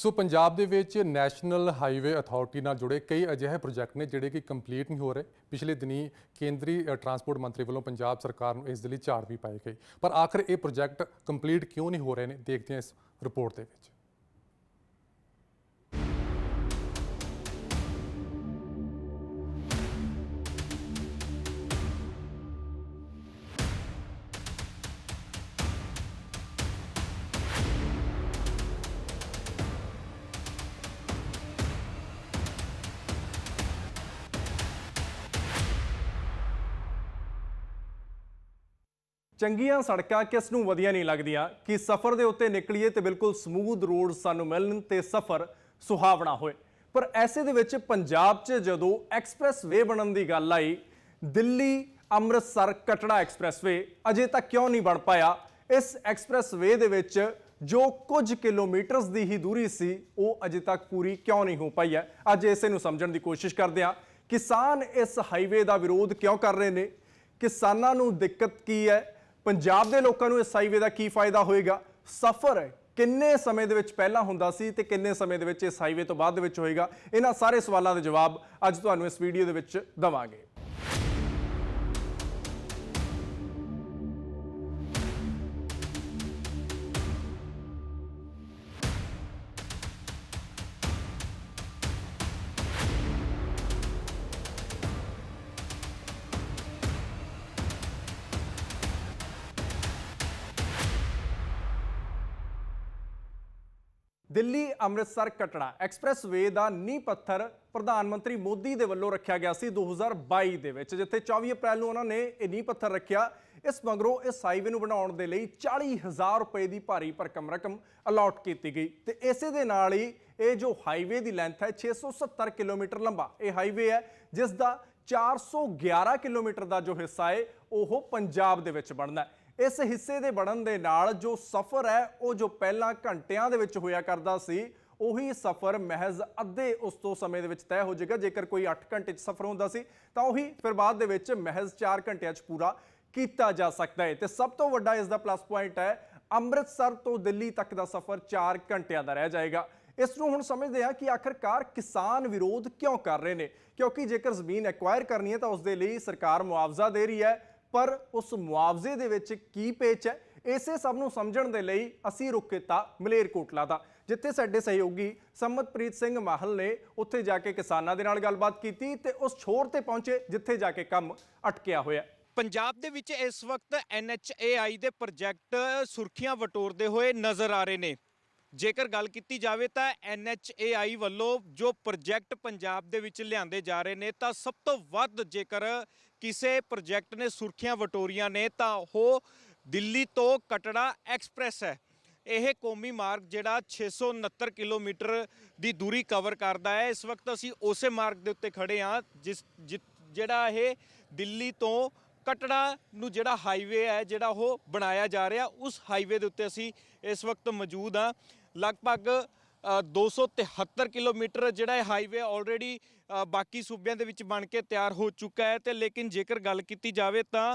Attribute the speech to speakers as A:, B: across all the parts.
A: ਸੋ ਪੰਜਾਬ ਦੇ ਵਿੱਚ national highway authority ਨਾਲ ਜੁੜੇ ਕਈ ਅਜਿਹੇ ਪ੍ਰੋਜੈਕਟ ਨੇ ਜਿਹੜੇ ਕਿ ਕੰਪਲੀਟ ਨਹੀਂ ਹੋ ਰਹੇ। ਪਿਛਲੇ ਦਿਨੀ ਕੇਂਦਰੀ ਟਰਾਂਸਪੋਰਟ ਮੰਤਰੀ ਵੱਲੋਂ ਪੰਜਾਬ ਸਰਕਾਰ ਨੂੰ ਇਸ ਦੇ ਲਈ ਝਾੜ ਵੀ ਪਾਈ ਗਈ ਪਰ ਆਖਰ ਇਹ ਪ੍ਰੋਜੈਕਟ ਕੰਪਲੀਟ ਕਿਉਂ ਨਹੀਂ ਹੋ ਰਹੇ ਨੇ? ਦੇਖਦੇ ਹਾਂ ਇਸ ਰਿਪੋਰਟ ਦੇ ਵਿੱਚ।
B: ਚੰਗੀਆਂ ਸੜਕਾਂ ਕਿਸ ਨੂੰ ਵਧੀਆ ਨਹੀਂ ਲੱਗਦੀਆਂ? ਕਿ ਸਫ਼ਰ ਦੇ ਉੱਤੇ ਨਿਕਲੀਏ ਤੇ ਬਿਲਕੁਲ ਸਮੂਥ ਰੋਡ ਸਾਨੂੰ ਮਿਲਣ ਤੇ ਸਫ਼ਰ ਸੁਹਾਵਣਾ ਹੋਏ? ਪਰ ਐਸੇ ਦੇ ਵਿੱਚ ਪੰਜਾਬ 'ਚ ਜਦੋਂ ਐਕਸਪ੍ਰੈਸ ਵੇ ਬਣਨ ਦੀ ਗੱਲ ਆਈ, ਦਿੱਲੀ, ਅੰਮ੍ਰਿਤਸਰ, ਕਟੜਾ ਐਕਸਪ੍ਰੈਸ ਵੇ ਅਜੇ ਤੱਕ ਕਿਉਂ ਨਹੀਂ ਬਣ ਪਾਇਆ? ਇਸ ਐਕਸਪ੍ਰੈਸ ਵੇ ਦੇ ਵਿੱਚ ਜੋ ਕੁਝ ਕਿਲੋਮੀਟਰਸ ਦੀ ਹੀ ਦੂਰੀ ਸੀ, ਉਹ ਅਜੇ ਤੱਕ ਪੂਰੀ ਕਿਉਂ ਨਹੀਂ ਹੋ ਪਾਈ ਹੈ? ਅੱਜ ਇਸੇ ਨੂੰ ਸਮਝਣ ਦੀ ਕੋਸ਼ਿਸ਼ ਕਰਦੇ ਹਾਂ। ਕਿਸਾਨ ਇਸ ਹਾਈਵੇ ਦਾ ਵਿਰੋਧ ਕਿਉਂ ਕਰ ਰਹੇ ਨੇ? ਕਿਸਾਨਾਂ ਨੂੰ ਦਿੱਕਤ ਕੀ ਹੈ? ਪੰਜਾਬ ਦੇ ਲੋਕਾਂ ਨੂੰ ਇਸ ਹਾਈਵੇ ਦਾ ਕੀ ਫਾਇਦਾ ਹੋਏਗਾ? ਸਫ਼ਰ ਕਿੰਨੇ ਸਮੇਂ ਦੇ ਵਿੱਚ ਪਹਿਲਾਂ ਹੁੰਦਾ ਸੀ ਤੇ ਕਿੰਨੇ ਸਮੇਂ ਦੇ ਵਿੱਚ ਇਸ ਹਾਈਵੇ ਤੋਂ ਬਾਅਦ ਦੇ ਵਿੱਚ ਹੋਏਗਾ? ਇਹਨਾਂ ਸਾਰੇ ਸਵਾਲਾਂ ਦੇ ਜਵਾਬ ਅੱਜ ਤੁਹਾਨੂੰ ਇਸ ਵੀਡੀਓ ਦੇ ਵਿੱਚ ਦਵਾਂਗੇ। ਦਿੱਲੀ ਅੰਮ੍ਰਿਤਸਰ ਕਟੜਾ ਐਕਸਪ੍ਰੈਸ ਵੇ ਦਾ ਨੀਂਹ ਪੱਥਰ ਪ੍ਰਧਾਨ ਮੰਤਰੀ ਮੋਦੀ ਦੇ ਵੱਲੋਂ ਰੱਖਿਆ ਗਿਆ ਸੀ 2022 ਦੇ ਵਿੱਚ, ਜਿੱਥੇ 24 ਅਪ੍ਰੈਲ ਨੂੰ ਉਹਨਾਂ ਨੇ ਇਹ ਨੀਂਹ ਪੱਥਰ ਰੱਖਿਆ। ਇਸ ਮਗਰੋਂ ਇਸ ਹਾਈਵੇ ਨੂੰ ਬਣਾਉਣ ਦੇ ਲਈ 40000 ਰੁਪਏ ਦੀ ਭਾਰੀ ਭਰਕਮ ਰਕਮ ਅਲਾਟ ਕੀਤੀ ਗਈ ਤੇ ਇਸੇ ਦੇ ਨਾਲ ਹੀ ਇਹ ਜੋ ਹਾਈਵੇ ਦੀ ਲੈਂਥ ਹੈ 670 ਕਿਲੋਮੀਟਰ ਲੰਬਾ ਇਹ ਹਾਈਵੇ ਹੈ ਜਿਸ ਦਾ 411 ਕਿਲੋਮੀਟਰ ਦਾ ਜੋ ਹਿੱਸਾ ਹੈ, ਉਹ ਪੰਜਾਬ ਦੇ ਵਿੱਚ ਬਣਦਾ ਹੈ। ਇਸ ਹਿੱਸੇ ਦੇ ਬਣਨ ਦੇ ਨਾਲ ਜੋ ਸਫ਼ਰ ਹੈ, ਉਹ ਜੋ ਪਹਿਲਾਂ ਘੰਟਿਆਂ ਦੇ ਵਿੱਚ ਹੋਇਆ ਕਰਦਾ ਸੀ, ਉਹੀ ਸਫ਼ਰ ਮਹਿਜ਼ ਅੱਧੇ ਉਸ ਤੋਂ ਸਮੇਂ ਦੇ ਵਿੱਚ ਤੈਅ ਹੋ ਜਾਏਗਾ। ਜੇਕਰ ਕੋਈ 8 ਘੰਟੇ 'ਚ ਸਫ਼ਰ ਹੁੰਦਾ ਸੀ, ਤਾਂ ਉਹੀ ਫਿਰ ਬਾਅਦ ਦੇ ਵਿੱਚ ਮਹਿਜ਼ 4 ਘੰਟਿਆਂ 'ਚ ਪੂਰਾ ਕੀਤਾ ਜਾ ਸਕਦਾ ਹੈ। ਤੇ ਸਭ ਤੋਂ ਵੱਡਾ ਇਸ ਦਾ ਪਲੱਸ ਪੁਆਇੰਟ ਹੈ, ਅੰਮ੍ਰਿਤਸਰ ਤੋਂ ਦਿੱਲੀ ਤੱਕ ਦਾ ਸਫ਼ਰ 4 ਘੰਟਿਆਂ ਦਾ ਰਹਿ ਜਾਏਗਾ। ਇਸ ਨੂੰ ਹੁਣ ਸਮਝਦੇ ਹਾਂ ਕਿ ਆਖਰਕਾਰ ਕਿਸਾਨ ਵਿਰੋਧ ਕਿਉਂ ਕਰ ਰਹੇ ਨੇ? ਕਿਉਂਕਿ ਜੇਕਰ ਜ਼ਮੀਨ ਐਕਵਾਇਰ ਕਰਨੀ ਹੈ, ਤਾਂ ਉਸ ਦੇ ਲਈ ਸਰਕਾਰ ਮੁਆਵਜ਼ਾ ਦੇ ਰਹੀ ਹੈ। ਪਰ ਉਸ ਮੁਆਵਜ਼ੇ ਦੇ ਵਿੱਚ ਕੀ ਪੇਚ ਹੈ, ਇਸੇ ਸਭ ਨੂੰ ਸਮਝਣ ਦੇ ਲਈ ਅਸੀਂ ਰੁਕ ਕੀਤਾ ਮਲੇਰਕੋਟਲਾ ਦਾ, ਜਿੱਥੇ ਸਾਡੇ ਸਹਿਯੋਗੀ ਸੰਮਤਪ੍ਰੀਤ ਸਿੰਘ ਮਾਹਲ ਨੇ ਉੱਥੇ ਜਾ ਕੇ ਕਿਸਾਨਾਂ ਦੇ ਨਾਲ ਗੱਲਬਾਤ ਕੀਤੀ ਤੇ ਉਸ ਛੋਰ ਤੇ ਪਹੁੰਚੇ, ਜਿੱਥੇ ਜਾ ਕੇ ਕੰਮ ਅਟਕਿਆ ਹੋਇਆ।
C: ਪੰਜਾਬ ਦੇ ਵਿੱਚ ਇਸ ਵਕਤ NHAI ਦੇ ਪ੍ਰੋਜੈਕਟ ਸੁਰਖੀਆਂ ਵਟੋਰਦੇ ਹੋਏ ਨਜ਼ਰ ਆ ਰਹੇ ਨੇ। ਜੇਕਰ ਗੱਲ ਕੀਤੀ ਜਾਵੇ ਤਾਂ NHAI ਵੱਲੋਂ ਜੋ ਪ੍ਰੋਜੈਕਟ ਪੰਜਾਬ ਦੇ ਵਿੱਚ ਲਿਆਂਦੇ ਜਾ ਰਹੇ ਨੇ, ਤਾਂ ਸਭ ਤੋਂ ਵੱਧ ਜੇਕਰ ਕਿਸੇ ਪ੍ਰੋਜੈਕਟ ਨੇ ਸੁਰਖੀਆਂ ਵਟੋਰੀਆਂ ਨੇ, ਤਾਂ ਉਹ ਦਿੱਲੀ ਤੋਂ ਕਟੜਾ ਐਕਸਪ੍ਰੈਸ ਹੈ। ਇਹ ਕੌਮੀ ਮਾਰਗ ਜਿਹੜਾ 669 ਕਿਲੋਮੀਟਰ ਦੀ ਦੂਰੀ ਕਵਰ ਕਰਦਾ ਹੈ। ਇਸ ਵਕਤ ਅਸੀਂ ਉਸੇ ਮਾਰਗ ਦੇ ਉੱਤੇ ਖੜੇ ਹਾਂ, ਜਿਸ, ਜਿ- ਜਿਹੜਾ ਇਹ ਦਿੱਲੀ ਤੋਂ ਕਟੜਾ ਨੂੰ ਜਿਹੜਾ ਹਾਈਵੇ ਹੈ, ਜਿਹੜਾ ਉਹ ਬਣਾਇਆ ਜਾ ਰਿਹਾ, ਉਸ ਹਾਈਵੇ ਦੇ ਉੱਤੇ ਅਸੀਂ ਇਸ ਵਕਤ ਮੌਜੂਦ ਹਾਂ। ਲਗਭਗ 273 ਕਿਲੋਮੀਟਰ ਜਿਹੜਾ ਇਹ ਹਾਈਵੇ ਆਲਰੇਡੀ ਬਾਕੀ ਸੂਬਿਆਂ ਦੇ ਵਿੱਚ ਬਣ ਕੇ ਤਿਆਰ ਹੋ ਚੁੱਕਾ ਹੈ ਤੇ ਲੇਕਿਨ ਜੇਕਰ ਗੱਲ ਕੀਤੀ ਜਾਵੇ ਤਾਂ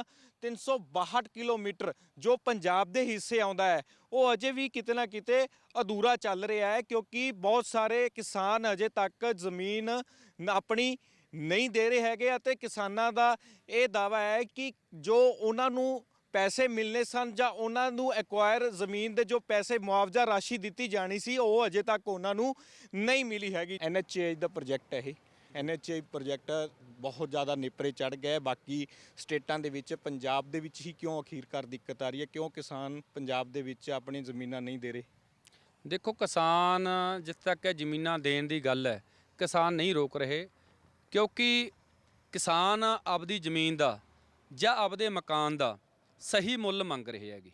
C: 362 ਕਿਲੋਮੀਟਰ ਜੋ ਪੰਜਾਬ ਦੇ ਹਿੱਸੇ ਆਉਂਦਾ ਹੈ, ਉਹ ਅਜੇ ਵੀ ਕਿਤੇ ਨਾ ਕਿਤੇ ਅਧੂਰਾ ਚੱਲ ਰਿਹਾ ਹੈ ਕਿਉਂਕਿ ਬਹੁਤ ਸਾਰੇ ਕਿਸਾਨ ਅਜੇ ਤੱਕ ਜ਼ਮੀਨ ਆਪਣੀ ਨਹੀਂ ਦੇ ਰਹੇ ਹੈਗੇ ਅਤੇ ਕਿਸਾਨਾਂ ਦਾ ਇਹ ਦਾਵਾ ਹੈ ਕਿ ਜੋ ਉਹਨਾਂ ਨੂੰ ਪੈਸੇ ਮਿਲਨੇ ਸਨ ਜਾਂ ਉਹਨਾਂ ਨੂੰ ਐਕਵਾਇਰ ਜ਼ਮੀਨ ਦੇ ਜੋ ਪੈਸੇ ਮੁਆਵਜ਼ਾ ਰਾਸ਼ੀ ਦਿੱਤੀ ਜਾਣੀ ਸੀ ਉਹ ਅਜੇ ਤੱਕ ਉਹਨਾਂ ਨੂੰ ਨਹੀਂ ਮਿਲੀ ਹੈਗੀ। ਐਨਐਚਏ ਦਾ ਪ੍ਰੋਜੈਕਟ ਹੈ ਇਹ। ਐਨਐਚਏ ਪ੍ਰੋਜੈਕਟ ਬਹੁਤ ਜ਼ਿਆਦਾ ਨਿਪਰੇ ਚੜ ਗਏ ਬਾਕੀ ਸਟੇਟਾਂ ਦੇ ਵਿੱਚ ਪੰਜਾਬ ਦੇ ਵਿੱਚ ਹੀ ਕਿਉਂ ਅਖੀਰਕਾਰ ਦਿੱਕਤ ਆ ਰਹੀ ਹੈ? ਕਿਉਂ ਕਿਸਾਨ ਪੰਜਾਬ ਦੇ ਵਿੱਚ ਆਪਣੀ ਜ਼ਮੀਨਾਂ ਨਹੀਂ ਦੇ ਰਹੇ?
D: ਦੇਖੋ ਕਿਸਾਨ ਜਿੱਥੇ ਤੱਕ ਇਹ ਜ਼ਮੀਨਾਂ ਦੇਣ ਦੀ ਗੱਲ ਹੈ ਕਿਸਾਨ ਨਹੀਂ ਰੋਕ ਰਹੇ। ਕਿਉਂਕਿ ਕਿਸਾਨ ਆਪਦੀ ਜ਼ਮੀਨ ਦਾ ਜਾਂ ਆਪਦੇ ਮਕਾਨ ਦਾ ਸਹੀ ਮੁੱਲ ਮੰਗ ਰਹੇ ਹੈਗੇ।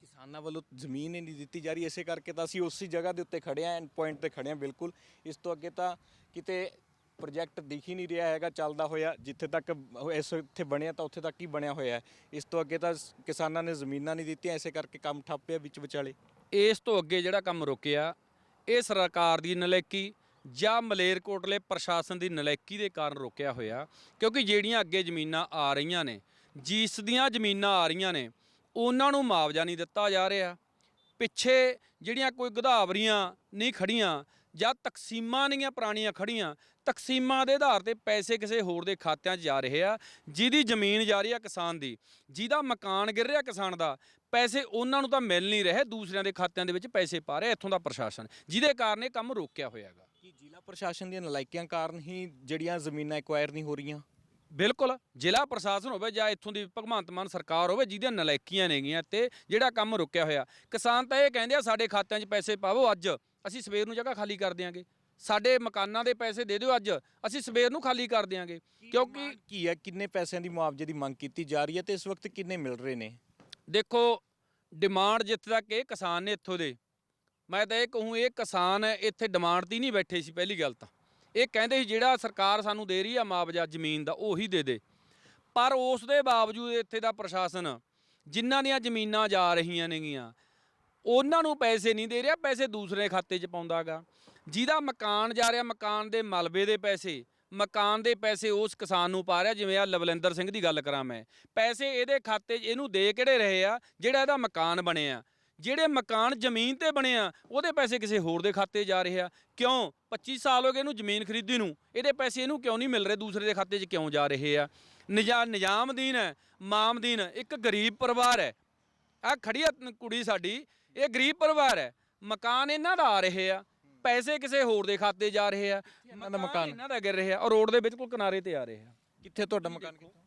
C: ਕਿਸਾਨਾਂ ਵੱਲੋਂ ਜ਼ਮੀਨ ਹੀ ਨਹੀਂ ਦਿੱਤੀ ਜਾ ਰਹੀ ਇਸੇ ਕਰਕੇ ਤਾਂ ਅਸੀਂ ਉਸੇ ਜਗ੍ਹਾ ਦੇ ਉੱਤੇ ਖੜੇ ਆਂ ਐਂਡ ਪੁਆਇੰਟ ਤੇ ਖੜੇ ਆਂ ਬਿਲਕੁਲ। ਇਸ ਤੋਂ ਅੱਗੇ ਤਾਂ ਕਿਤੇ ਪ੍ਰੋਜੈਕਟ ਦਿਖ ਹੀ ਨਹੀਂ ਰਿਹਾ ਹੈਗਾ ਚੱਲਦਾ ਹੋਇਆ ਜਿੱਥੇ ਤੱਕ ਇਸ ਇੱਥੇ ਬਣਿਆ ਤਾਂ ਉੱਥੇ ਤੱਕ ਹੀ ਬਣਿਆ ਹੋਇਆ ਹੈ। ਇਸ ਤੋਂ ਅੱਗੇ ਤਾਂ ਕਿਸਾਨਾਂ ਨੇ ਜ਼ਮੀਨਾਂ ਨਹੀਂ ਦਿੱਤੀਆਂ ਇਸੇ ਕਰਕੇ ਕੰਮ ਠੱਪਿਆ ਵਿੱਚ ਵਿਚਾਲੇ।
D: ਇਸ ਤੋਂ ਅੱਗੇ ਜਿਹੜਾ ਕੰਮ ਰੁਕਿਆ ਇਹ ਸਰਕਾਰ ਦੀ ਨਲਾਇਕੀ ਜਾਂ ਮਲੇਰਕੋਟਲੇ ਪ੍ਰਸ਼ਾਸਨ ਦੀ ਨਲਾਇਕੀ ਦੇ ਕਾਰਨ ਰੁਕਿਆ ਹੋਇਆ ਕਿਉਂਕਿ ਜਿਹੜੀਆਂ ਅੱਗੇ ਜ਼ਮੀਨਾਂ ਆ ਰਹੀਆਂ ਨੇ ਜਿਸ ਦੀਆਂ ਜ਼ਮੀਨਾਂ ਆ ਰਹੀਆਂ ਨੇ, ਉਹਨਾਂ ਨੂੰ ਮੁਆਵਜ਼ਾ ਨਹੀਂ ਦਿੱਤਾ ਜਾ ਰਿਹਾ। ਪਿੱਛੇ ਜਿਹੜੀਆਂ ਕੋਈ ਗਧਾਵਰੀਆਂ ਨਹੀਂ ਖੜੀਆਂ ਜਾਂ ਤਕਸੀਮਾਂ ਨਹੀਂਆਂ ਪੁਰਾਣੀਆਂ ਖੜੀਆਂ ਤਕਸੀਮਾਂ ਦੇ ਆਧਾਰ ਤੇ ਪੈਸੇ ਕਿਸੇ ਹੋਰ ਦੇ ਖਾਤਿਆਂ 'ਚ ਜਾ ਰਹੇ ਆ, ਜਿਹਦੀ ਜ਼ਮੀਨ ਜਾ ਰਹੀ ਆ ਕਿਸਾਨ ਦੀ, ਜਿਹਦਾ ਮਕਾਨ ਗਿਰ ਰਿਹਾ ਕਿਸਾਨ ਦਾ, ਪੈਸੇ ਉਹਨਾਂ ਨੂੰ ਤਾਂ ਮਿਲ ਨਹੀਂ ਰਹੇ, ਦੂਸਰਿਆਂ ਦੇ ਖਾਤਿਆਂ ਦੇ ਵਿੱਚ ਪੈਸੇ ਪਾ ਰਿਹਾ, ਇੱਥੋਂ ਦਾ ਪ੍ਰਸ਼ਾਸਨ, ਜਿਹਦੇ ਕਾਰਨ ਇਹ ਕੰਮ ਰੋਕਿਆ ਹੋਇਆ ਹੈਗਾ।
C: ਕੀ ਜ਼ਿਲ੍ਹਾ ਪ੍ਰਸ਼ਾਸਨ ਦੀਆਂ ਨਲਾਇਕੀਆਂ ਕਾਰਨ ਹੀ ਜਿਹੜੀਆਂ ਜ਼ਮੀਨਾਂ ਐਕਵਾਇਰ ਨਹੀਂ ਹੋ ਰਹੀਆਂ?
D: ਬਿਲਕੁਲ ਜ਼ਿਲ੍ਹਾ ਪ੍ਰਸ਼ਾਸਨ ਹੋਵੇ ਜਾਂ ਇੱਥੋਂ ਦੀ ਭਗਵੰਤ ਮਾਨ ਸਰਕਾਰ ਹੋਵੇ ਜਿਹਦੀਆਂ ਨਲਾਇਕੀਆਂ ਨੇਗੀਆਂ ਤੇ ਜਿਹੜਾ ਕੰਮ ਰੁਕਿਆ ਹੋਇਆ। ਕਿਸਾਨ ਤਾਂ ਇਹ ਕਹਿੰਦੇ ਆ ਸਾਡੇ ਖਾਤਿਆਂ 'ਚ ਪੈਸੇ ਪਾਵੋ ਅੱਜ ਅਸੀਂ ਸਵੇਰ ਨੂੰ ਜਗ੍ਹਾ ਖਾਲੀ ਕਰ ਦਿਆਂਗੇ। ਸਾਡੇ ਮਕਾਨਾਂ ਦੇ ਪੈਸੇ ਦੇ ਦਿਓ ਅੱਜ ਅਸੀਂ ਸਵੇਰ ਨੂੰ ਖਾਲੀ ਕਰ ਦਿਆਂਗੇ। ਕਿਉਂਕਿ
C: ਕੀ ਹੈ? ਕਿੰਨੇ ਪੈਸਿਆਂ ਦੀ ਮੁਆਵਜ਼ੇ ਦੀ ਮੰਗ ਕੀਤੀ ਜਾ ਰਹੀ ਹੈ ਤੇ ਇਸ ਵਕਤ ਕਿੰਨੇ ਮਿਲ ਰਹੇ ਨੇ?
D: ਦੇਖੋ ਡਿਮਾਂਡ ਜਿੱਥੇ ਤੱਕ ਇਹ ਕਿਸਾਨ ਨੇ ਇੱਥੋਂ ਦੇ। ਮੈਂ ਤਾਂ ਇਹ ਕਹੂੰ ਇਹ ਕਿਸਾਨ ਇੱਥੇ ਡਿਮਾਂਡ ਤੇ ਹੀ ਨਹੀਂ ਬੈਠੇ ਸੀ ਪਹਿਲੀ ਗੱਲ ਤਾਂ। ਇਹ ਕਹਿੰਦੇ ਸੀ ਜਿਹੜਾ ਸਰਕਾਰ ਸਾਨੂੰ ਦੇ ਰਹੀ ਆ ਮੁਆਵਜ਼ਾ ਜ਼ਮੀਨ ਦਾ, ਉਹੀ ਦੇ ਦੇ। ਪਰ ਉਸ ਦੇ ਬਾਵਜੂਦ ਇੱਥੇ ਦਾ ਪ੍ਰਸ਼ਾਸਨ, ਜਿਨ੍ਹਾਂ ਦੀਆਂ ਜ਼ਮੀਨਾਂ ਜਾ ਰਹੀਆਂ ਨੇਗੀਆਂ, ਉਹਨਾਂ ਨੂੰ ਪੈਸੇ ਨਹੀਂ ਦੇ ਰਿਹਾ, ਪੈਸੇ ਦੂਸਰੇ ਖਾਤੇ 'ਚ ਪਾਉਂਦਾਗਾ। ਜਿਹਦਾ ਮਕਾਨ ਜਾ ਰਿਹਾ, ਮਕਾਨ ਦੇ ਮਲਬੇ ਦੇ ਪੈਸੇ, ਮਕਾਨ ਦੇ ਪੈਸੇ ਉਸ ਕਿਸਾਨ ਨੂੰ ਪਾ ਰਿਹਾ, ਜਿਵੇਂ ਆ ਲਵਲਿੰਦਰ ਸਿੰਘ ਦੀ ਗੱਲ ਕਰਾਂ ਮੈਂ। ਪੈਸੇ ਇਹਦੇ ਖਾਤੇ 'ਚ ਇਹਨੂੰ ਦੇ ਕਿਹੜੇ ਰਹੇ ਆ, ਜਿਹੜਾ ਇਹਦਾ ਮਕਾਨ ਬਣਿਆ। ਜਿਹੜੇ ਮਕਾਨ ਜ਼ਮੀਨ ਤੇ ਬਣੇ ਆ ਉਹਦੇ ਪੈਸੇ ਕਿਸੇ ਹੋਰ ਦੇ ਖਾਤੇ ਜਾ ਰਹੇ ਆ। ਕਿਉਂ? 25 ਸਾਲ ਹੋ ਗਏ ਇਹਨੂੰ ਜ਼ਮੀਨ ਖਰੀਦੀ ਨੂੰ। ਇਹਦੇ ਪੈਸੇ ਇਹਨੂੰ ਕਿਉਂ ਨਹੀਂ ਮਿਲ ਰਹੇ ਦੂਸਰੇ ਦੇ ਖਾਤੇ 'ਚ ਕਿਉਂ ਜਾ ਰਹੇ ਆ? ਨਿਜਾ ਨਿਜ਼ਾਮਦੀਨ ਹੈ ਮਾਮਦੀਨ ਇੱਕ ਗਰੀਬ ਪਰਿਵਾਰ ਹੈ। ਆ ਖੜੀ ਆ ਕੁੜੀ ਸਾਡੀ ਇਹ ਗਰੀਬ ਪਰਿਵਾਰ ਹੈ। ਮਕਾਨ ਇਹਨਾਂ ਦਾ ਆ ਰਹੇ ਆ ਪੈਸੇ ਕਿਸੇ ਹੋਰ ਦੇ ਖਾਤੇ ਜਾ ਰਹੇ ਆ।
C: ਮਕਾਨ।
D: ਇਹਨਾਂ ਦਾ ਗਿਰ ਰਿਹਾ ਔਰ ਰੋਡ ਦੇ ਬਿਲਕੁਲ ਕਿਨਾਰੇ ਤੇ ਆ ਰਹੇ ਆ।
C: ਕਿੱਥੇ ਤੁਹਾਡਾ ਮਕਾਨ ਕਿੱਥੋਂ?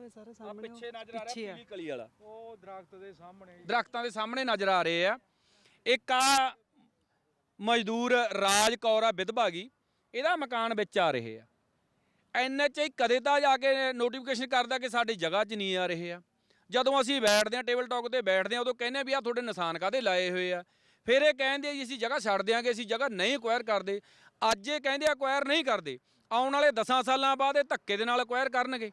E: ਓਏ ਸਾਰੇ
D: ਆ
E: ਸਾਹਮਣੇ
D: ਪਿੱਛੇ ਨਜ਼ਰ ਆ
E: ਪਿੱਛੇ
D: ਰਿਹਾ
E: ਆ।
D: ਪੀਲੀ ਕਲੀ ਵਾਲਾ।
E: ਉਹ ਦਰਖਤ ਦੇ ਸਾਹਮਣੇ।
D: ਦਰਖਤਾਂ ਦੇ ਸਾਹਮਣੇ ਨਜ਼ਰ ਆ ਰਹੇ ਆ। ਇੱਕ ਆ ਮਜ਼ਦੂਰ ਰਾਜ ਕੌਰ ਆ ਵਿਧਵਾ ਗੀ ਇਹਦਾ ਮਕਾਨ ਵਿੱਚ ਆ ਰਹੇ ਆ। ਐਨਐਚਆਈ ਕਦੇ ਤਾਂ ਜਾ ਕੇ ਨੋਟੀਫਿਕੇਸ਼ਨ ਕਰਦਾ ਕਿ ਸਾਡੀ ਜਗ੍ਹਾ 'ਚ ਨਹੀਂ ਆ ਰਹੇ ਆ। ਜਦੋਂ ਅਸੀਂ ਬੈਠਦੇ ਆ ਟੇਬਲ ਟਾਕ ਤੇ ਬੈਠਦੇ ਆ ਉਦੋਂ ਕਹਿੰਦੇ ਆ ਵੀ ਆ ਤੁਹਾਡੇ ਨਿਸ਼ਾਨ ਕਾਦੇ ਲਾਏ ਹੋਏ ਆ? ਫਿਰ ਇਹ ਕਹਿੰਦੇ ਆ ਜੀ ਅਸੀਂ ਜਗ੍ਹਾ ਛੱਡ ਦਿਆਂਗੇ ਅਸੀਂ ਜਗ੍ਹਾ ਨਹੀਂ ਅਕਵਾਇਰ ਕਰਦੇ। ਅੱਜ ਇਹ ਕਹਿੰਦੇ ਅਕਵਾਇਰ ਨਹੀਂ ਕਰਦੇ। ਆਉਣ ਵਾਲੇ 10 ਸਾਲਾਂ ਬਾਅਦ ਇਹ ਧੱਕੇ ਦੇ ਨਾਲ ਅਕਵਾਇਰ ਕਰਨਗੇ।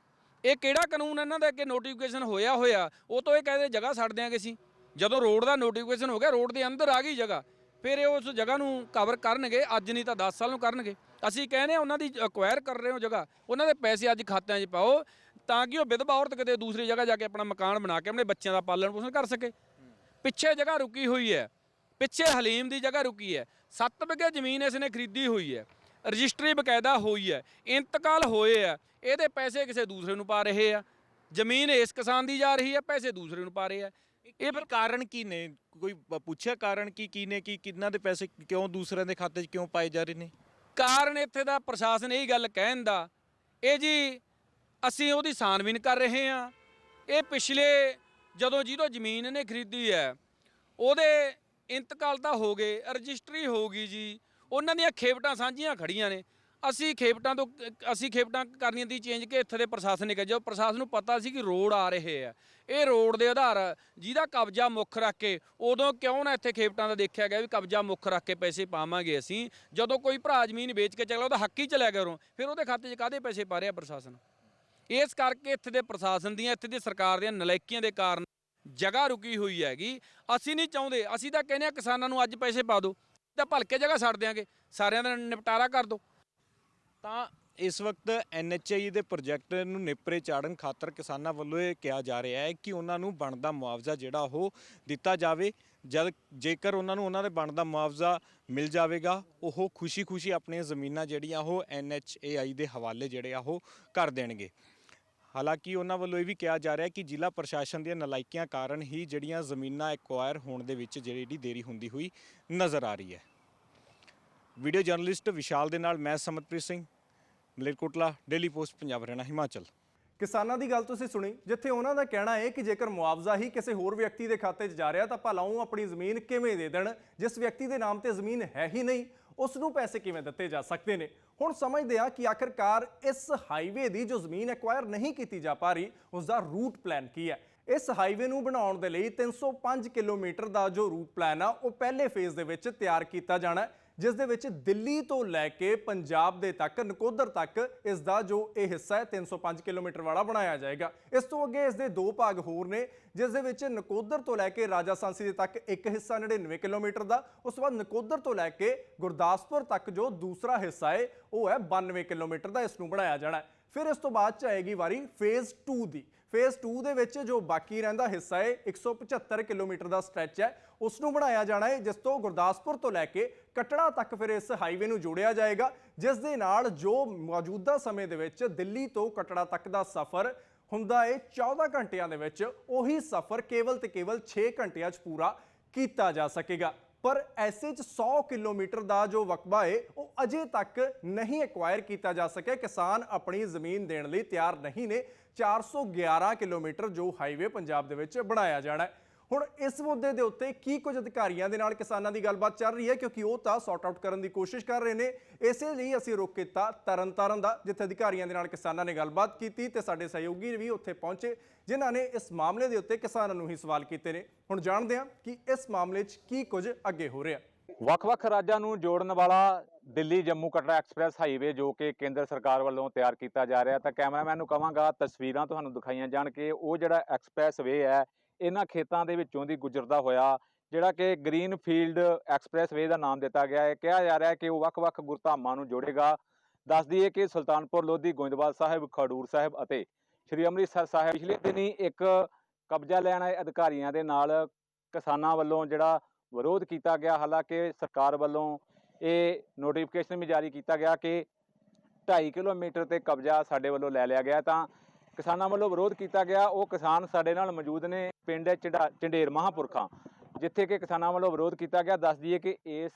D: ਇਹ ਕਿਹੜਾ ਕਾਨੂੰਨ ਇਹਨਾਂ ਦਾ ਕਿ ਨੋਟੀਫਿਕੇਸ਼ਨ ਹੋਇਆ ਹੋਇਆ? ਉਹ ਤੋਂ ਇਹ ਕਹਿੰਦੇ ਜਗ੍ਹਾ ਛੱਡ ਦਿਆਂਗੇ ਅਸੀਂ। ਜਦੋਂ ਰੋਡ ਦਾ ਨੋਟੀਫਿਕੇਸ਼ਨ ਹੋ ਗਿਆ, ਰੋਡ ਦੇ ਅੰਦਰ ਆ ਗਈ ਜਗ੍ਹਾ। ਫਿਰ ਇਹ ਉਸ ਜਗ੍ਹਾ ਨੂੰ ਕਵਰ ਕਰਨਗੇ, ਅੱਜ ਨਹੀਂ ਤਾਂ 10 ਸਾਲ ਨੂੰ ਕਰਨਗੇ। ਅਸੀਂ ਕਹਿੰਦੇ ਆ ਉਹਨਾਂ ਦੀ ਅਕਵਾਇਰ ਕਰ ਰਹੇ ਹੋ ਜਗ੍ਹਾ। ਉਹਨਾਂ ਦੇ ਪੈਸੇ ਅੱਜ ਖਾਤਿਆਂ 'ਚ ਪਾਓ, ਤਾਂ ਕਿ ਉਹ ਵਿਧਵਾ ਔਰਤ ਕਿਤੇ ਦੂਸਰੀ ਜਗ੍ਹਾ ਜਾ ਕੇ ਆਪਣਾ ਮਕਾਨ ਬਣਾ ਕੇ ਆਪਣੇ ਬੱਚਿਆਂ ਦਾ ਪਾਲਣ ਪੋਸ਼ਣ ਕਰ ਸਕੇ। ਪਿੱਛੇ ਜਗ੍ਹਾ ਰੁਕੀ ਹੋਈ ਹੈ। ਪਿੱਛੇ ਹਲੀਮ ਦੀ ਜਗ੍ਹਾ ਰੁਕੀ ਹੈ। 7 ਵਿਗੇ ਜ਼ਮੀਨ ਇਸ ਨੇ ਖਰੀਦੀ ਹੋਈ ਹੈ। ਰਜਿਸਟਰੀ ਬਕਾਇਦਾ ਹੋਈ ਹੈ ਇੰਤਕਾਲ ਹੋਏ ਆ ਇਹਦੇ ਪੈਸੇ ਕਿਸੇ ਦੂਸਰੇ ਨੂੰ ਪਾ ਰਹੇ ਆ ਜ਼ਮੀਨ ਇਸ ਕਿਸਾਨ ਦੀ ਜਾ ਰਹੀ ਹੈ ਪੈਸੇ ਦੂਸਰੇ ਨੂੰ ਪਾ ਰਹੇ ਆ।
C: ਇਹ ਫਿਰ ਕਾਰਨ ਕੀ ਨੇ? ਕੋਈ ਪੁੱਛਿਆ ਕਾਰਨ ਕੀ ਕੀ ਨੇ ਕਿ ਕਿੰਨਾਂ ਦੇ ਪੈਸੇ ਕਿਉਂ ਦੂਸਰਿਆਂ ਦੇ ਖਾਤੇ 'ਚ ਕਿਉਂ ਪਾਏ ਜਾ ਰਹੇ ਨੇ?
D: ਕਾਰਨ ਇੱਥੇ ਦਾ ਪ੍ਰਸ਼ਾਸਨ ਇਹੀ ਗੱਲ ਕਹਿਣ ਦਾ ਇਹ ਜੀ ਅਸੀਂ ਉਹਦੀ ਛਾਣਬੀਨ ਕਰ ਰਹੇ ਹਾਂ ਇਹ ਪਿਛਲੇ ਜਦੋਂ ਜਿਹਦੋਂ ਜ਼ਮੀਨ ਇਹਨੇ ਖਰੀਦੀ ਹੈ ਉਹਦੇ ਇੰਤਕਾਲ ਤਾਂ ਹੋ ਗਏ ਰਜਿਸਟਰੀ ਹੋ ਗਈ ਜੀ ਉਹਨਾਂ ਦੀਆਂ ਖੇਪਟਾਂ ਸਾਂਝੀਆਂ ਖੜੀਆਂ ਨੇ। ਅਸੀਂ ਖੇਪਟਾਂ ਤੋਂ, ਅਸੀਂ ਖੇਪਟਾਂ ਕਰਨੀਆਂ ਦੀ ਚੇਂਜ ਕੇ ਇੱਥੇ ਦੇ ਪ੍ਰਸ਼ਾਸਨ ਨੇ ਕਿਹਾ। ਜੋ ਪ੍ਰਸ਼ਾਸਨ ਨੂੰ ਪਤਾ ਸੀ ਕਿ ਰੋਡ ਆ ਰਹੇ ਆ, ਇਹ ਰੋਡ ਦੇ ਆਧਾਰ ਜਿਹਦਾ ਕਬਜ਼ਾ ਮੁੱਖ ਰੱਖ ਕੇ, ਉਦੋਂ ਕਿਉਂ ਨਾ ਇੱਥੇ ਖੇਪਟਾਂ ਦਾ ਦੇਖਿਆ ਗਿਆ ਵੀ ਕਬਜ਼ਾ ਮੁੱਖ ਰੱਖ ਕੇ ਪੈਸੇ ਪਾਵਾਂਗੇ ਅਸੀਂ। ਜਦੋਂ ਕੋਈ ਭਰਾ ਜ਼ਮੀਨ ਵੇਚ ਕੇ ਚਲਾ ਉਹਦਾ ਹੱਕ ਹੀ ਚਲਿਆ ਗਿਆ ਉਰੋਂ। ਫਿਰ ਉਹਦੇ ਖਾਤੇ 'ਚ ਕਾਹਦੇ ਪੈਸੇ ਪਾ ਰਿਹਾ ਪ੍ਰਸ਼ਾਸਨ? ਇਸ ਕਰਕੇ ਇੱਥੇ ਦੇ ਪ੍ਰਸ਼ਾਸਨ ਦੀਆਂ, ਇੱਥੇ ਦੀ ਸਰਕਾਰ ਦੀਆਂ ਨਲਾਇਕੀਆਂ ਦੇ ਕਾਰਨ ਜਗ੍ਹਾ ਰੁਕੀ ਹੋਈ ਹੈਗੀ। ਅਸੀਂ ਨਹੀਂ ਚਾਹੁੰਦੇ। ਅਸੀਂ ਤਾਂ ਕਹਿੰਦੇ ਆ ਕਿਸਾਨਾਂ ਨੂੰ ਅੱਜ ਪੈਸੇ ਪਾ ਦਿਓ। ਤਾਂ ਭਲਕੇ ਜਗ੍ਹਾ ਛੱਡ ਦਿਆਂਗੇ, ਸਾਰਿਆਂ ਦਾ ਨਿਪਟਾਰਾ ਕਰ ਦਿਓ
C: ਤਾਂ ਇਸ ਵਕਤ ਐਨਐਚਆਈ ਦੇ ਪ੍ਰੋਜੈਕਟ ਨੂੰ ਨੇਪਰੇ ਚਾੜਨ ਖਾਤਰ ਕਿਸਾਨਾਂ ਵੱਲੋਂ ਇਹ ਕਿਹਾ ਜਾ ਰਿਹਾ ਹੈ ਕਿ ਉਹਨਾਂ ਨੂੰ ਬਣਦਾ ਮੁਆਵਜ਼ਾ ਜਿਹੜਾ ਉਹ ਦਿੱਤਾ ਜਾਵੇ। ਜਦ ਜੇਕਰ ਉਹਨਾਂ ਨੂੰ ਉਹਨਾਂ ਦੇ ਬਣਦਾ ਮੁਆਵਜ਼ਾ ਮਿਲ ਜਾਵੇਗਾ, ਉਹ ਖੁਸ਼ੀ-ਖੁਸ਼ੀ ਆਪਣੀਆਂ ਜ਼ਮੀਨਾਂ ਜਿਹੜੀਆਂ ਉਹ ਐਨਐਚਏਆਈ ਦੇ ਹਵਾਲੇ ਜਿਹੜੇ ਆ ਉਹ ਕਰ ਦੇਣਗੇ। ਹਾਲਾਂਕਿ ਉਹਨਾਂ ਵੱਲੋਂ ਇਹ ਵੀ ਕਿਹਾ ਜਾ ਰਿਹਾ ਹੈ ਕਿ ਜ਼ਿਲ੍ਹਾ ਪ੍ਰਸ਼ਾਸਨ ਦੀਆਂ ਨਲਾਇਕੀਆਂ ਕਾਰਨ ਹੀ ਜਿਹੜੀਆਂ ਜ਼ਮੀਨਾਂ ਐਕਵਾਇਰ ਹੋਣ ਦੇ ਵਿੱਚ ਜਿਹੜੀ ਦੇਰੀ ਹੁੰਦੀ ਹੋਈ ਨਜ਼ਰ ਆ ਰਹੀ ਹੈ। ਵੀਡੀਓ ਜਰਨਲਿਸਟ ਵਿਸ਼ਾਲ ਦੇ ਨਾਲ ਮੈਂ ਸਮਤਪ੍ਰੀਤ ਸਿੰਘ, ਮਲੇਰਕੋਟਲਾ, ਡੇਲੀ ਪੋਸਟ, ਪੰਜਾਬ, ਹਰਿਆਣਾ, ਹਿਮਾਚਲ।
B: ਕਿਸਾਨਾਂ ਦੀ ਗੱਲ ਤੁਸੀਂ ਸੁਣੀ, ਜਿੱਥੇ ਉਹਨਾਂ ਦਾ ਕਹਿਣਾ ਹੈ ਕਿ ਜੇਕਰ ਮੁਆਵਜ਼ਾ ਹੀ ਕਿਸੇ ਹੋਰ ਵਿਅਕਤੀ ਦੇ ਖਾਤੇ 'ਚ ਜਾ ਰਿਹਾ ਤਾਂ ਭਲਾ ਉਹ ਆਪਣੀ ਜ਼ਮੀਨ ਕਿਵੇਂ ਦੇ ਦੇਣ? ਜਿਸ ਵਿਅਕਤੀ ਦੇ ਨਾਮ ਤੇ ਜ਼ਮੀਨ ਹੈ ਹੀ ਨਹੀਂ ਉਸ ਨੂੰ ਪੈਸੇ ਕਿਵੇਂ ਦਿੱਤੇ ਜਾ ਸਕਦੇ ਨੇ? ਹੁਣ ਸਮਝਦੇ ਆ ਕਿ ਆਖਰਕਾਰ ਇਸ ਹਾਈਵੇ ਦੀ ਜੋ ਜ਼ਮੀਨ ਐਕਵਾਇਰ ਨਹੀਂ ਕੀਤੀ ਜਾ ਪਾ ਰਹੀ ਉਸ ਦਾ ਰੂਟ ਪਲਾਨ ਕੀ ਹੈ? ਇਸ ਹਾਈਵੇ ਨੂੰ ਬਣਾਉਣ ਦੇ ਲਈ 305 ਕਿਲੋਮੀਟਰ ਦਾ ਜੋ ਰੂਟ ਪਲਾਨ ਆ, ਉਹ ਪਹਿਲੇ ਫੇਜ਼ ਦੇ ਵਿੱਚ ਤਿਆਰ ਕੀਤਾ ਜਾਣਾ ਹੈ। ਜਿਸ ਦੇ ਵਿੱਚ ਦਿੱਲੀ ਤੋਂ ਲੈ ਕੇ ਪੰਜਾਬ ਦੇ ਤੱਕ, ਨਕੋਦਰ ਤੱਕ ਇਸ ਦਾ ਜੋ ਇਹ ਹਿੱਸਾ ਹੈ 305 ਕਿਲੋਮੀਟਰ ਵਾਲਾ ਬਣਾਇਆ ਜਾਏਗਾ। ਇਸ ਤੋਂ ਅੱਗੇ ਇਸ ਦੇ ਦੋ ਭਾਗ ਹੋਰ ਨੇ, ਜਿਸ ਦੇ ਵਿੱਚ ਨਕੋਦਰ ਤੋਂ ਲੈ ਕੇ ਰਾਜਾ ਸਾਂਸੀ ਦੇ ਤੱਕ ਇੱਕ ਹਿੱਸਾ 99 ਕਿਲੋਮੀਟਰ ਦਾ। ਉਸ ਤੋਂ ਬਾਅਦ ਨਕੋਦਰ ਤੋਂ ਲੈ ਕੇ ਗੁਰਦਾਸਪੁਰ ਤੱਕ ਜੋ ਦੂਸਰਾ ਹਿੱਸਾ ਹੈ, ਉਹ ਹੈ 92 ਕਿਲੋਮੀਟਰ ਦਾ ਇਸ ਨੂੰ ਬਣਾਇਆ ਜਾਣਾ ਹੈ। ਫਿਰ ਇਸ ਤੋਂ ਬਾਅਦ ਚ ਆਏਗੀ ਵਾਰੀ ਫੇਜ਼ 2 ਦੀ। ਫੇਜ਼ 2 ਦੇ ਵਿੱਚ ਜੋ ਬਾਕੀ ਰਹਿੰਦਾ ਹਿੱਸਾ ਹੈ 175 ਕਿਲੋਮੀਟਰ ਦਾ ਸਟ੍ਰੈਚ ਹੈ। ਉਸ ਨੂੰ ਬਣਾਇਆ ਜਾਣਾ ਹੈ ਜਿਸ ਤੋਂ ਗੁਰਦਾਸਪੁਰ ਤੋਂ ਲੈ ਕੇ ਕਟੜਾ ਤੱਕ ਫਿਰ ਇਸ ਹਾਈਵੇ ਨੂੰ ਜੋੜਿਆ ਜਾਏਗਾ, ਜਿਸ ਦੇ ਨਾਲ ਜੋ ਮੌਜੂਦਾ ਸਮੇਂ ਦੇ ਵਿੱਚ ਦਿੱਲੀ ਤੋਂ ਕਟੜਾ ਤੱਕ ਦਾ ਸਫ਼ਰ ਹੁੰਦਾ ਹੈ 14 ਘੰਟਿਆਂ ਦੇ ਵਿੱਚ ਉਹੀ ਸਫ਼ਰ ਕੇਵਲ ਤੇ ਕੇਵਲ 6 ਘੰਟਿਆਂ 'ਚ ਪੂਰਾ ਕੀਤਾ ਜਾ ਸਕੇਗਾ। ਪਰ ਐਸੇ 'ਚ 100 ਕਿਲੋਮੀਟਰ ਦਾ ਜੋ ਵਕਬਾ ਹੈ ਉਹ ਅਜੇ ਤੱਕ ਨਹੀਂ ਐਕਵਾਇਰ ਕੀਤਾ ਜਾ ਸਕਿਆ। ਕਿਸਾਨ ਆਪਣੀ ਜ਼ਮੀਨ ਦੇਣ ਲਈ ਤਿਆਰ ਨਹੀਂ ਨੇ। 411 ਕਿਲੋਮੀਟਰ ਜੋ ਹਾਈਵੇ ਪੰਜਾਬ ਦੇ ਵਿੱਚ ਬਣਾਇਆ ਜਾਣਾ ਹੈ। ਹੁਣ ਇਸ ਮੁੱਦੇ ਦੇ ਉੱਤੇ ਕੀ ਕੁਝ ਅਧਿਕਾਰੀਆਂ ਦੇ ਨਾਲ ਕਿਸਾਨਾਂ ਦੀ ਗੱਲਬਾਤ ਚੱਲ ਰਹੀ ਹੈ, ਕਿਉਂਕਿ ਉਹ ਤਾਂ ਸੌਟ ਆਊਟ ਕਰਨ ਦੀ ਕੋਸ਼ਿਸ਼ ਕਰ ਰਹੇ ਨੇ। ਇਸੇ ਲਈ ਅਸੀਂ ਰੁਕ ਕੀਤਾ ਤਰਨਤਾਰਨ ਦਾ, ਜਿੱਥੇ ਅਧਿਕਾਰੀਆਂ ਦੇ ਨਾਲ ਕਿਸਾਨਾਂ ਨੇ ਗੱਲਬਾਤ ਕੀਤੀ ਤੇ ਸਾਡੇ ਸਹਿਯੋਗੀ ਵੀ ਉੱਥੇ ਪਹੁੰਚੇ, ਜਿਨ੍ਹਾਂ ਨੇ ਇਸ ਮਾਮਲੇ ਦੇ ਉੱਤੇ ਕਿਸਾਨਾਂ ਨੂੰ ਹੀ ਸਵਾਲ ਕੀਤੇ ਨੇ। ਹੁਣ ਜਾਣਦੇ ਹਾਂ ਕਿ ਇਸ ਮਾਮਲੇ 'ਚ ਕੀ ਕੁਝ ਅੱਗੇ ਹੋ ਰਿਹਾ।
F: ਵੱਖ-ਵੱਖ ਰਾਜਾਂ ਨੂੰ ਜੋੜਨ ਵਾਲਾ ਦਿੱਲੀ ਜੰਮੂ ਕਟਰਾ ਐਕਸਪ੍ਰੈਸ ਹਾਈਵੇ ਜੋ ਕਿ ਕੇਂਦਰ ਸਰਕਾਰ ਵੱਲੋਂ ਤਿਆਰ ਕੀਤਾ ਜਾ ਰਿਹਾ ਤਾਂ ਕੈਮਰਾਮੈਨ ਨੂੰ ਕਹਾਂਗਾ, ਤਸਵੀਰਾਂ ਤੁਹਾਨੂੰ ਦਿਖਾਈਆਂ ਜਾਣ ਕਿ ਉਹ ਜਿਹੜਾ ਐਕਸਪ੍ਰੈਸ ਵੇ ਹੈ, ਇਹਨਾਂ ਖੇਤਾਂ ਦੇ ਵਿੱਚੋਂ ਦੀ ਗੁਜ਼ਰਦਾ ਹੋਇਆ, ਜਿਹੜਾ ਕਿ ਗ੍ਰੀਨ ਫੀਲਡ ਐਕਸਪ੍ਰੈਸ ਵੇ ਦਾ ਨਾਮ ਦਿੱਤਾ ਗਿਆ ਹੈ। ਕਿਹਾ ਜਾ ਰਿਹਾ ਹੈ ਕਿ ਉਹ ਵੱਖ-ਵੱਖ ਗੁਰਧਾਮਾਂ ਨੂੰ ਜੋੜੇਗਾ। ਦੱਸ ਦਈਏ ਕਿ ਸੁਲਤਾਨਪੁਰ, ਲੋਧੀ, ਗੋਇੰਦਵਾਲ ਸਾਹਿਬ, ਖਡੂਰ ਸਾਹਿਬ ਅਤੇ ਸ਼੍ਰੀ ਅੰਮ੍ਰਿਤਸਰ ਸਾਹਿਬ ਪਿਛਲੇ ਦਿਨੀ ਇੱਕ ਕਬਜ਼ਾ ਲੈਣ ਆਏ ਅਧਿਕਾਰੀਆਂ ਦੇ ਨਾਲ ਕਿਸਾਨਾਂ ਵੱਲੋਂ ਜਿਹੜਾ ਵਿਰੋਧ ਕੀਤਾ ਗਿਆ। ਹਾਲਾਂਕਿ ਸਰਕਾਰ ਵੱਲੋਂ ਇਹ ਨੋਟੀਫਿਕੇਸ਼ਨ ਵੀ ਜਾਰੀ ਕੀਤਾ ਗਿਆ ਕਿ 2.5 ਕਿਲੋਮੀਟਰ ਤੇ ਕਬਜ਼ਾ ਸਾਡੇ ਵੱਲੋਂ ਲੈ ਲਿਆ ਗਿਆ। ਤਾਂ ਕਿਸਾਨਾਂ ਵੱਲੋਂ ਵਿਰੋਧ ਕੀਤਾ ਗਿਆ। ਉਹ ਕਿਸਾਨ ਸਾਡੇ ਨਾਲ ਮੌਜੂਦ ਨੇ, ਪਿੰਡ ਝੰਡਾ- ਝੰਡੇਰ ਮਹਾਂਪੁਰਖਾਂ, ਜਿੱਥੇ ਕਿ ਕਿਸਾਨਾਂ ਵੱਲੋਂ ਵਿਰੋਧ ਕੀਤਾ ਗਿਆ। ਦੱਸ ਦਈਏ ਕਿ ਇਸ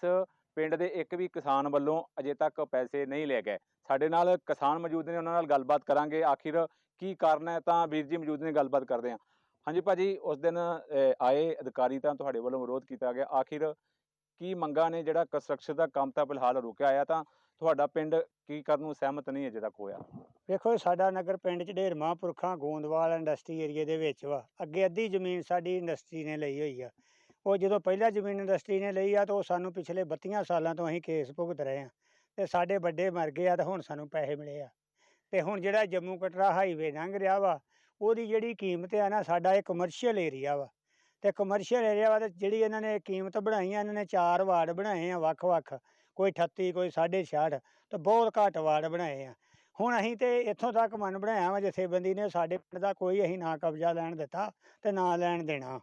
F: ਪਿੰਡ ਦੇ ਇੱਕ ਵੀ ਕਿਸਾਨ ਵੱਲੋਂ ਅਜੇ ਤੱਕ ਪੈਸੇ ਨਹੀਂ ਲਏ ਗਏ। ਸਾਡੇ ਨਾਲ ਕਿਸਾਨ ਮੌਜੂਦ ਨੇ, ਉਹਨਾਂ ਨਾਲ ਗੱਲਬਾਤ ਕਰਾਂਗੇ। ਆਖਿਰ ਕੀ ਕਾਰਨ ਹੈ? ਤਾਂ ਵੀਰ ਜੀ ਮੌਜੂਦ ਨੇ, ਗੱਲਬਾਤ ਕਰਦੇ ਹਾਂ। ਹਾਂਜੀ ਭਾਜੀ, ਉਸ ਦਿਨ ਆਏ ਅਧਿਕਾਰੀ ਤਾਂ ਤੁਹਾਡੇ ਵੱਲੋਂ ਵਿਰੋਧ ਕੀਤਾ ਗਿਆ। ਆਖਿਰ ਕੀ ਮੰਗਾਂ ਨੇ ਜਿਹੜਾ ਕੰਸਟਰਕਸ਼ਨ ਦਾ ਕੰਮ ਤਾਂ ਫਿਲਹਾਲ ਰੁਕਿਆ ਆ ਤਾਂ ਤੁਹਾਡਾ ਪਿੰਡ ਕੀ ਕਰਨ ਨੂੰ ਸਹਿਮਤ ਨਹੀਂ ਅਜੇ ਤੱਕ ਹੋਇਆ?
G: ਵੇਖੋ ਸਾਡਾ ਨਗਰ ਪਿੰਡ ਚ ਢੇਰ ਮਹਾਂਪੁਰਖਾਂ ਗੋਂਦਵਾਲ ਇੰਡਸਟਰੀ ਏਰੀਏ ਦੇ ਵਿੱਚ ਵਾ। ਅੱਗੇ ਅੱਧੀ ਜ਼ਮੀਨ ਸਾਡੀ ਇੰਡਸਟਰੀ ਨੇ ਲਈ ਹੋਈ ਆ। ਉਹ ਜਦੋਂ ਪਹਿਲਾਂ ਜ਼ਮੀਨ ਇੰਡਸਟਰੀ ਨੇ ਲਈ ਆ ਤਾਂ ਉਹ ਸਾਨੂੰ ਪਿਛਲੇ 32 ਸਾਲਾਂ ਤੋਂ ਅਸੀਂ ਕੇਸ ਭੁਗਤ ਰਹੇ ਆ। ਤੇ ਸਾਡੇ ਵੱਡੇ ਮਰ ਗਏ ਆ ਤਾਂ ਹੁਣ ਸਾਨੂੰ ਪੈਸੇ ਮਿਲੇ ਆ। ਤੇ ਹੁਣ ਜਿਹੜਾ ਜੰਮੂ ਕਟਰਾ ਹਾਈਵੇ ਲੰਘ ਰਿਹਾ ਵਾ, ਉਹਦੀ ਜਿਹੜੀ ਕੀਮਤ ਆ ਨਾ ਸਾਡਾ ਇਹ ਕਮਰਸ਼ੀਅਲ ਏਰੀਆ ਵਾ। ਤੇ ਕਮਰਸ਼ੀਅਲ ਏਰੀਆ ਵਾ ਤੇ ਜਿਹੜੀ ਇਹਨਾਂ ਨੇ ਕੀਮਤ ਬਣਾਈ ਆ, ਇਹਨਾਂ ਨੇ ਚਾਰ ਵਾਰਡ ਬਣਾਏ ਆ ਵੱਖ-ਵੱਖ, ਕੋਈ 38 ਕੋਈ 66 ਤੇ ਬਹੁਤ ਘੱਟ ਵਾਰਡ ਬਣਾਏ ਆ। ਹੁਣ ਅਸੀਂ ਤੇ ਇੱਥੋਂ ਤੱਕ ਮਨ ਬਣਾਇਆ ਵਾ, ਜਥੇਬੰਦੀ ਨੇ ਸਾਡੇ ਪਿੰਡ ਦਾ ਕੋਈ ਅਸੀਂ ਨਾ ਕਬਜ਼ਾ ਲੈਣ ਦਿੱਤਾ ਤੇ ਨਾ ਲੈਣ ਦੇਣਾ।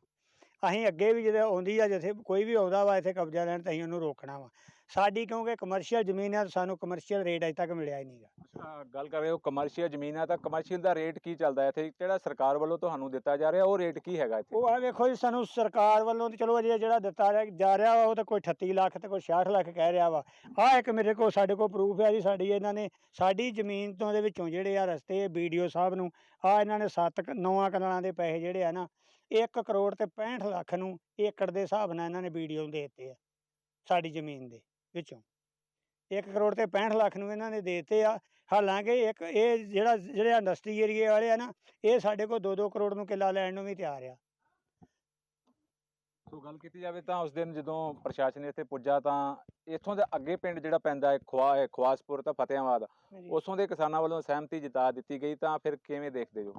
G: ਅਸੀਂ ਅੱਗੇ ਵੀ ਜਦੋਂ ਆਉਂਦੀ ਆ, ਜਿੱਥੇ ਕੋਈ ਵੀ ਆਉਂਦਾ ਵਾ ਇੱਥੇ ਕਬਜ਼ਾ ਲੈਣ ਤਾਂ ਅਸੀਂ ਉਹਨੂੰ ਰੋਕਣਾ ਵਾ। ਸਾਡੀ ਕਿਉਂਕਿ ਕਮਰਸ਼ੀਅਲ ਜ਼ਮੀਨ ਹੈ ਸਾਨੂੰ ਕਮਰਸ਼ੀਅਲ ਰੇਟ ਅਜੇ ਤੱਕ ਮਿਲਿਆ ਹੀ ਨਹੀਂਗਾ
F: ਅੱਛਾ ਗੱਲ ਕਰ ਰਹੇ ਹੋ ਕਮਰਸ਼ੀਅਲ ਜ਼ਮੀਨ ਹੈ ਤਾਂ ਕਮਰਸ਼ੀਅਲ ਦਾ ਰੇਟ ਕੀ ਚੱਲਦਾ ਹੈ ਇੱਥੇ? ਜਿਹੜਾ ਸਰਕਾਰ ਵੱਲੋਂ ਤੁਹਾਨੂੰ ਦਿੱਤਾ ਜਾ ਰਿਹਾ ਉਹ ਰੇਟ ਕੀ ਹੈਗਾ ਇੱਥੇ?
G: ਉਹ ਆ ਵੇਖੋ ਜੀ ਸਾਨੂੰ ਸਰਕਾਰ ਵੱਲੋਂ ਤੇ ਚਲੋ ਅਜੇ ਜਿਹੜਾ ਦਿੱਤਾ ਜਾ ਰਿਹਾ ਵਾ ਉਹ ਤਾਂ ਕੋਈ 38 ਲੱਖ ਤੇ ਕੋਈ 66 ਲੱਖ ਕਹਿ ਰਿਹਾ ਵਾ। ਆ ਇੱਕ ਮੇਰੇ ਕੋਲ ਸਾਡੇ ਕੋਲ ਪ੍ਰੂਫ ਹੈ ਜੀ ਸਾਡੀ ਇਹਨਾਂ ਨੇ ਸਾਡੀ ਜ਼ਮੀਨ ਤੋਂ ਦੇ ਵਿੱਚੋਂ ਜਿਹੜੇ ਆ ਰਸਤੇ ਵੀਡੀਓ ਸਾਹਿਬ ਨੂੰ ਆ ਇਹਨਾਂ ਨੇ 7 ਨੌਆਂ ਕਨਾਲਾਂ ਦੇ ਪੈਸੇ ਜਿਹੜੇ ਆ ਨਾ 1 ਕਰੋੜ ਤੇ 65 ਲੱਖ ਨੂੰ ਏਕੜ ਦੇ ਹਿਸਾਬ ਨਾਲ ਇਹਨਾਂ ਨੇ ਵੀਡੀਓ ਨੂੰ ਦੇ ਦਿੱਤੇ ਆ ਸਾਡੀ ਜ਼ਮੀਨ ਦੇ। ਵਿੱਚੋਂ। 1 ਕਰੋੜ ਤੇ 65 ਲੱਖ ਨੂੰ ਇਹਨਾਂ ਨੇ ਦੇ ਦਿੱਤੇ ਆ। ਹਾਲਾਂਕਿ ਇੱਕ ਇਹ ਜਿਹੜਾ ਜਿਹੜਾ ਇੰਡਸਟਰੀ ਏਰੀਏ ਵਾਲੇ ਆ ਨਾ, ਇਹ ਸਾਡੇ ਕੋਲ 2-2 ਕਰੋੜ ਨੂੰ ਕਿੱਲਾ ਲੈਣ ਨੂੰ ਵੀ ਤਿਆਰ ਆ।
F: ਸੋ ਗੱਲ ਕੀਤੀ ਜਾਵੇ ਤਾਂ ਉਸ ਦਿਨ ਜਦੋਂ ਪ੍ਰਸ਼ਾਸਨ ਇੱਥੇ ਪੁੱਜਾ ਤਾਂ ਇੱਥੋਂ ਦੇ ਅੱਗੇ ਪਿੰਡ ਜਿਹੜਾ ਪੈਂਦਾ ਹੈ ਖਵਾ ਹੈ ਖਵਾਸਪੁਰ ਤਾਂ ਫਤਿਆਬਾਦ ਉਸੋਂ ਦੇ ਕਿਸਾਨਾਂ ਵੱਲੋਂ ਸਹਿਮਤੀ ਜਤਾ ਦਿੱਤੀ ਗਈ ਤਾਂ ਫਿਰ ਕਿਵੇਂ ਦੇਖਦੇ ਹੋ?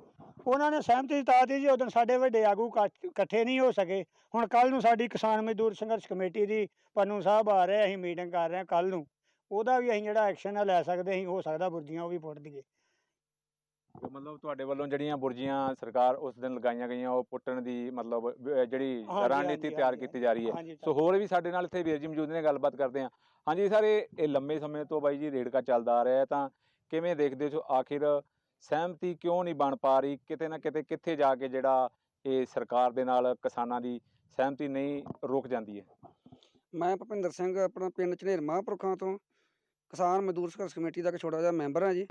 G: ਉਹਨਾਂ ਨੇ ਸਹਿਮਤੀ ਜਤਾ ਦਿੱਤੀ ਜੀ ਉਦੋਂ ਸਾਡੇ ਵੱਡੇ ਆਗੂ ਇਕੱਠ- ਨਹੀਂ ਹੋ ਸਕੇ। ਹੁਣ ਕੱਲ ਨੂੰ ਸਾਡੀ ਕਿਸਾਨ ਮਜ਼ਦੂਰ ਸੰਘਰਸ਼ ਕਮੇਟੀ ਦੀ ਪੰਨੂ ਸਾਹਿਬ ਆ ਰਹੇ ਅਸੀਂ ਮੀਟਿੰਗ ਕਰ ਰਹੇ ਹਾਂ ਕੱਲ ਨੂੰ। ਉਹਦਾ ਵੀ ਅਸੀਂ ਜਿਹੜਾ ਐਕਸ਼ਨ ਲੈ ਸਕਦੇ ਅਸੀਂ ਹੋ ਸਕਦਾ ਬੁਰਜੀਆਂ ਉਹ ਵੀ ਪੁੱਟ ਦਈਏ।
F: ਮਤਲਬ ਤੁਹਾਡੇ ਵੱਲੋਂ ਜਿਹੜੀਆਂ ਬੁਰਜੀਆਂ ਸਰਕਾਰ ਉਸ ਦਿਨ ਲਗਾਈਆਂ ਗਈਆਂ ਉਹ ਪੁੱਟਣ ਦੀ ਮਤਲਬ ਜਿਹੜੀ
G: ਹਾਂਜੀ,
F: ਰਣਨੀਤੀ
G: ਹਾਂਜੀ,
F: ਤਿਆਰ
G: ਹਾਂਜੀ,
F: ਕੀਤੀ ਜਾ ਰਹੀ ਹੈ।
G: ਹਾਂਜੀ
F: ਸੋ ਹੋਰ ਵੀ ਸਾਡੇ ਨਾਲ ਇੱਥੇ ਵੀਰ ਜੀ ਮੌਜੂਦ ਨੇ ਗੱਲਬਾਤ ਕਰਦੇ ਹਾਂ। ਹਾਂਜੀ ਸਰ ਇਹ ਇਹ ਲੰਮੇ ਸਮੇਂ ਤੋਂ ਬਾਈ ਜੀ ਰੇੜਕਾ ਚੱਲਦਾ ਆ ਰਿਹਾ ਹੈ ਤਾਂ ਕਿਵੇਂ ਦੇਖਦੇ ਹੋ ਆਖਿਰ ਸਹਿਮਤੀ ਕਿਉਂ ਨਹੀਂ ਬਣ ਪਾ ਰਹੀ? ਕਿਤੇ ਨਾ ਕਿਤੇ ਕਿੱਥੇ ਜਾ ਕੇ ਜਿਹੜਾ ਇਹ ਸਰਕਾਰ ਦੇ ਨਾਲ ਕਿਸਾਨਾਂ ਦੀ ਸਹਿਮਤੀ ਨਹੀਂ ਰੁਕ ਜਾਂਦੀ ਹੈ?
H: ਮੈਂ ਭੁਪਿੰਦਰ ਸਿੰਘ ਆਪਣਾ ਪਿੰਡ ਝਨੇਰ ਮਹਾਂਪੁਰਖਾਂ ਤੋਂ ਕਿਸਾਨ ਮਜ਼ਦੂਰ ਸੰਘਰਸ਼ ਕਮੇਟੀ ਦਾ ਇੱਕ ਛੋਟਾ ਜਿਹਾ ਮੈਂਬਰ ਹਾਂ ਜੀ।